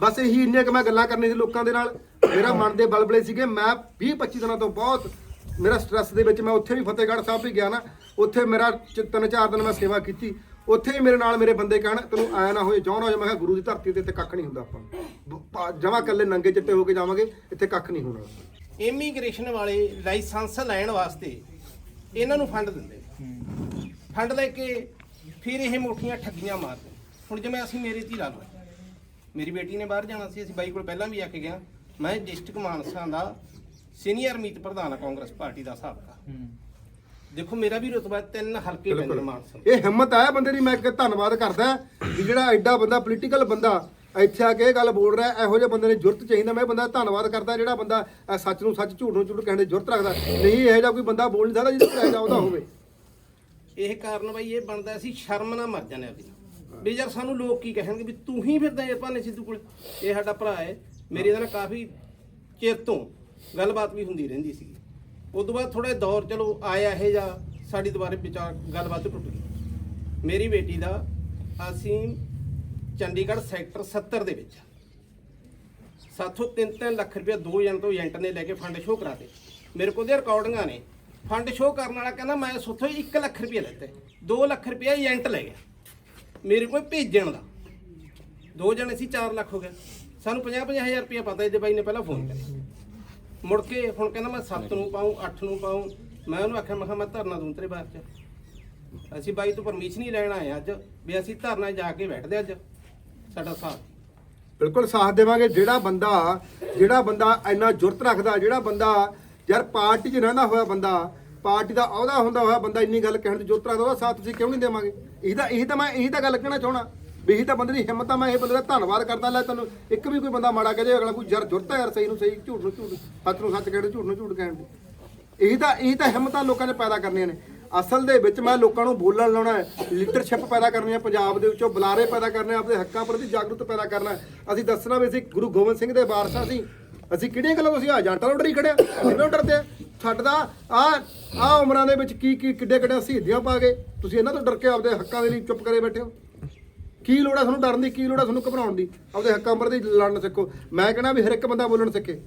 Speaker 1: ਬਸ ਇਹੀ ਇੰਨੀਆਂ ਕਿ ਮੈਂ ਗੱਲਾਂ ਕਰਨੀ ਸੀ ਲੋਕਾਂ ਦੇ ਨਾਲ। ਮੇਰਾ ਮਨ ਦੇ ਬਲਬਲੇ ਸੀਗੇ, ਮੈਂ 20 25 ਦਿਨਾਂ ਤੋਂ ਬਹੁਤ, ਮੇਰਾ ਸਟ੍ਰੈਸ ਦੇ ਵਿੱਚ ਮੈਂ ਉੱਥੇ ਵੀ ਫਤਿਹਗੜ੍ਹ ਸਾਹਿਬ ਵੀ ਗਿਆ ਨਾ, ਉੱਥੇ ਮੇਰਾ ਤਿੰਨ ਚਾਰ ਦਿਨ ਮੈਂ ਸੇਵਾ ਕੀਤੀ। ਉੱਥੇ ਵੀ ਮੇਰੇ ਨਾਲ ਮੇਰੇ ਬੰਦੇ ਕਹਿਣ ਤੈਨੂੰ ਆਇਆ ਨਾ ਹੋਏ ਜੌਨ ਹੋ ਜਾ ਮੈਂ ਕਿਹਾ ਗੁਰੂ ਦੀ ਧਰਤੀ ਤੇ ਇੱਥੇ ਕੱਖ ਨਹੀਂ ਹੁੰਦਾ ਆਪਾਂ। ਜਮਾ ਕੱਲੇ ਨੰਗੇ ਚਿੱਟੇ ਹੋ ਕੇ ਜਾਵਾਂਗੇ ਇੱਥੇ ਕੱਖ ਨਹੀਂ ਹੋਣਾ।
Speaker 2: ਇਮੀਗ੍ਰੇਸ਼ਨ ਵਾਲੇ ਲਾਇਸੈਂਸ ਲੈਣ ਵਾਸਤੇ ਇਹਨਾਂ ਨੂੰ ਫੰਡ ਦਿੰਦੇ ਫੰਡ ਲੈ ਕੇ ਫਿਰ ਇਹ ਮੋਟੀਆਂ ਠੱਗੀਆਂ ਮਾਰਦੇ ਹੁਣ ਜਿਵੇਂ ਅਸੀਂ ਮੇਰੇ ਧੀ ਲਾ ਲਓ ਮੇਰੀ ਬੇਟੀ ਨੇ ਬਾਹਰ ਜਾਣਾ ਸੀ ਅਸੀਂ ਬਾਈ ਕੋਲ ਪਹਿਲਾਂ ਵੀ ਆ ਕੇ ਗਿਆ। ਮੈਂ ਡਿਸਟ੍ਰਿਕਟ ਮਾਨਸਾ ਦਾ ਸੀਨੀਅਰ ਮੀਤ ਪ੍ਰਧਾਨ ਆ ਕਾਂਗਰਸ ਪਾਰਟੀ ਦਾ ਸਾਬਕਾ। ਦੇਖੋ ਮੇਰਾ ਵੀ ਰੁਤਬਾ ਤਿੰਨ ਹਲਕੇ ਪੈਂਦੇ ਨੇ ਮਾਨਸਾ
Speaker 1: ਇਹ ਹਿੰਮਤ ਹੈ ਬੰਦੇ ਦੀ ਮੈਂ ਇੱਕ ਧੰਨਵਾਦ ਕਰਦਾ ਵੀ ਜਿਹੜਾ ਐਡਾ ਬੰਦਾ ਪੋਲੀਟੀਕਲ ਬੰਦਾ ਇੱਥੇ ਆ ਕੇ ਇਹ ਗੱਲ ਬੋਲ ਰਿਹਾ ਇਹੋ ਜਿਹੇ ਬੰਦੇ ਨੇ ਜੁਰਤ ਚਾਹੀਦਾ ਮੈਂ ਇਹ ਬੰਦਾ ਧੰਨਵਾਦ ਕਰਦਾ ਜਿਹੜਾ ਬੰਦਾ ਅਹ, ਸੱਚ ਨੂੰ ਸੱਚ ਝੂਠ ਨੂੰ ਝੂਠ ਕਹਿਣ ਦੀ ਜੁਰਤ ਰੱਖਦਾ। ਨਹੀਂ ਇਹੋ ਜਿਹਾ ਕੋਈ ਬੰਦਾ ਬੋਲ ਨਹੀਂ ਸਕਦਾ ਜਿਹਦੇ ਕੋਲ ਉਹਦਾ ਹੋਵੇ।
Speaker 2: ਇਹ ਕਾਰਨ ਬਈ ਇਹ ਬਣਦਾ ਸੀ ਸ਼ਰਮ ਨਾ ਮਰ ਜਾਂਦੇ ਆਪਦੀ ਵੀ। ਯਾਰ ਸਾਨੂੰ ਲੋਕ ਕੀ ਕਹਿਣਗੇ ਵੀ ਤੂੰ ਹੀ ਫਿਰਦਾ ਇਹ ਭਾਨੇ ਸਿੱਧੂ ਕੋਲ। ਇਹ ਸਾਡਾ ਭਰਾ ਹੈ ਮੇਰੀ ਇਹਦੇ ਨਾਲ ਕਾਫੀ ਚਿਰ ਤੋਂ ਗੱਲਬਾਤ ਵੀ ਹੁੰਦੀ ਰਹਿੰਦੀ ਸੀ ਉਸ ਤੋਂ ਬਾਅਦ ਥੋੜਾ ਦੌਰ, ਚਲੋ ਆਇਆ ਇਹ ਜਾਂ ਸਾਡੀ ਦੁਬਾਰੇ ਵਿਚਾਰ, ਗੱਲਬਾਤ ਟੁੱਟ ਗਈ। ਮੇਰੀ ਬੇਟੀ ਦਾ ਅਸੀਂ ਚੰਡੀਗੜ੍ਹ ਸੈਕਟਰ 70 ਦੇ ਵਿੱਚ ਸਾਥੋਂ 3-3 ਲੱਖ ਰੁਪਏ ਦੋ ਜਣ ਤੋਂ ਏਜੰਟ ਨੇ ਲੈ ਕੇ ਫੰਡ ਸ਼ੋਅ ਕਰਾਤੇ ਮੇਰੇ ਕੋਲ ਦੇ ਰਿਕਾਰਡਿੰਗਾਂ ਨੇ। ਫੰਡ ਸ਼ੋਅ ਕਰਨ ਵਾਲਾ ਕਹਿੰਦਾ, ਮੈਂ ਸੁੱਥੋਂ 1 ਲੱਖ ਰੁਪਏ ਲੈਤੇ। 2 ਲੱਖ ਰੁਪਏ ਏਜੰਟ ਲੈ ਗਿਆ। ਮੇਰੇ ਕੋਲ ਭੇਜਣ ਦਾ। ਦੋ ਜਣੇ ਸੀ 4 ਲੱਖ ਹੋ ਗਿਆ। ਸਾਨੂੰ 50 ਹਜ਼ਾਰ ਰੁਪਏ ਪਤਾ ਇਹਦੇ ਬਾਈ ਨੇ ਪਹਿਲਾਂ ਫੋਨ ਕਰਿਆ। ਮੁੜ ਕੇ ਹੁਣ ਕਹਿੰਦਾ ਮੈਂ 7 ਨੂੰ ਪਾਉਂ 8 ਨੂੰ ਪਾਉਂ। ਮੈਂ ਉਹਨੂੰ ਆਖਿਆ, ਮੈਂ ਕਿਹਾ, ਮੈਂ ਧਰਨਾ ਦੂੰ ਤੇਰੇ ਬਾਹਰ ਚ ਅਸੀਂ ਬਾਈ ਤੋਂ ਪਰਮਿਸ਼ਨ ਹੀ ਲੈਣ ਆਏ ਅੱਜ, ਵੀ ਅਸੀਂ ਧਰਨਾ ਜਾ ਕੇ ਬੈਠਦੇ ਅੱਜ, ਸਾਡਾ ਸਾਥ।
Speaker 1: ਬਿਲਕੁਲ ਸਾਥ ਦੇਵਾਂਗੇ। ਜਿਹੜਾ ਬੰਦਾ ਜਿਹੜਾ ਬੰਦਾ ਇੰਨਾ ਜੁਰਤ ਰੱਖਦਾ, ਜਿਹੜਾ ਬੰਦਾ ਯਾਰ ਪਾਰਟੀ 'ਚ ਰਹਿੰਦਾ ਹੋਇਆ ਬੰਦਾ, ਪਾਰਟੀ ਦਾ ਅਹੁਦਾ ਹੁੰਦਾ ਹੋਇਆ ਬੰਦਾ, ਇੰਨੀ ਗੱਲ ਕਹਿਣ ਦੀ ਜੁਰਤ ਰੱਖਦਾ, ਉਹਦਾ ਸਾਥ ਤੁਸੀਂ ਕਿਉਂ ਨਹੀਂ ਦੇਵਾਂਗੇ? ਇਹੀ ਤਾਂ ਇਹੀ ਤਾਂ ਮੈਂ ਇਹੀ ਤਾਂ ਗੱਲ ਕਹਿਣਾ ਚਾਹਣਾ ਵੀ ਇਹੀ ਤਾਂ ਬੰਦੇ ਦੀ ਹਿੰਮਤ ਆ ਮੈਂ ਇਹ ਬੰਦੇ ਦਾ ਧੰਨਵਾਦ ਕਰਦਾ ਲੈ ਤੈਨੂੰ ਇੱਕ ਵੀ ਕੋਈ ਬੰਦਾ ਮਾੜਾ ਕਹੇ ਅਗਲਾ ਕੋਈ ਯਾਰ ਜੁਰਤ ਹੈ ਯਾਰ ਸਹੀ ਨੂੰ ਸਹੀ ਝੂਠ ਨੂੰ ਝੂਠ ਸੱਚ ਨੂੰ ਸੱਚ ਕਹਿਣ ਦੀ, ਝੂਠ ਨੂੰ ਝੂਠ ਕਹਿਣ ਦੀ ਇਹੀ ਤਾਂ ਇਹੀ ਤਾਂ ਹਿੰਮਤਾਂ ਲੋਕਾਂ ਨੇ ਪੈਦਾ ਕਰਨੀਆਂ ਨੇ। ਅਸਲ ਦੇ ਵਿੱਚ ਮੈਂ ਲੋਕਾਂ ਨੂੰ ਬੋਲਣ ਲਾਉਣਾ ਹੈ ਲੀਡਰਸ਼ਿਪ ਪੈਦਾ ਕਰਨੀ ਹੈ ਪੰਜਾਬ ਦੇ ਵਿੱਚੋਂ ਬੁਲਾਰੇ ਪੈਦਾ ਕਰਨੇ ਆ, ਆਪਣੇ ਹੱਕਾਂ ਪ੍ਰਤੀ ਜਾਗਰੂਕ ਪੈਦਾ ਕਰਨਾ ਅਸੀਂ ਦੱਸਣਾ ਵੀ ਅਸੀਂ ਗੁਰੂ ਗੋਬਿੰਦ ਸਿੰਘ ਦੇ ਵਾਰਸਾਂ ਸੀ। ਅਸੀਂ ਕਿਹੜੀਆਂ ਗੱਲਾਂ ਤੋਂ ਅਸੀਂ ਆ ਜਾਂਟਾ ਡਰੀ ਖੜਿਆ ਕਿਵੇਂ ਡਰਦੇ ਆ? ਛੱਡਦਾ ਆ ਆ ਉਮਰਾਂ ਦੇ ਵਿੱਚ ਕੀ ਕੀ ਕਿੱਡੇ ਕਿੱਡੇ ਸ਼ਹੀਦੀਆਂ ਪਾ ਗਏ। ਤੁਸੀਂ ਇਹਨਾਂ ਤੋਂ ਡਰ ਕੇ ਆਪਦੇ ਹੱਕਾਂ ਦੇ ਲਈ ਚੁੱਪ ਕਰੇ ਬੈਠੇ ਹੋ। ਕੀ ਲੋੜ ਹੈ ਤੁਹਾਨੂੰ ਡਰਨ ਦੀ? ਕੀ ਲੋੜ ਹੈ ਤੁਹਾਨੂੰ ਘਬਰਾਉਣ ਦੀ? ਆਪਦੇ ਹੱਕਾਂ ਦੀ ਲੜਨ ਸਿੱਖੋ। ਮੈਂ ਕਹਿੰਦਾ ਵੀ ਹਰ ਇੱਕ ਬੰਦਾ ਬੋਲਣ ਸਿੱਖੇ।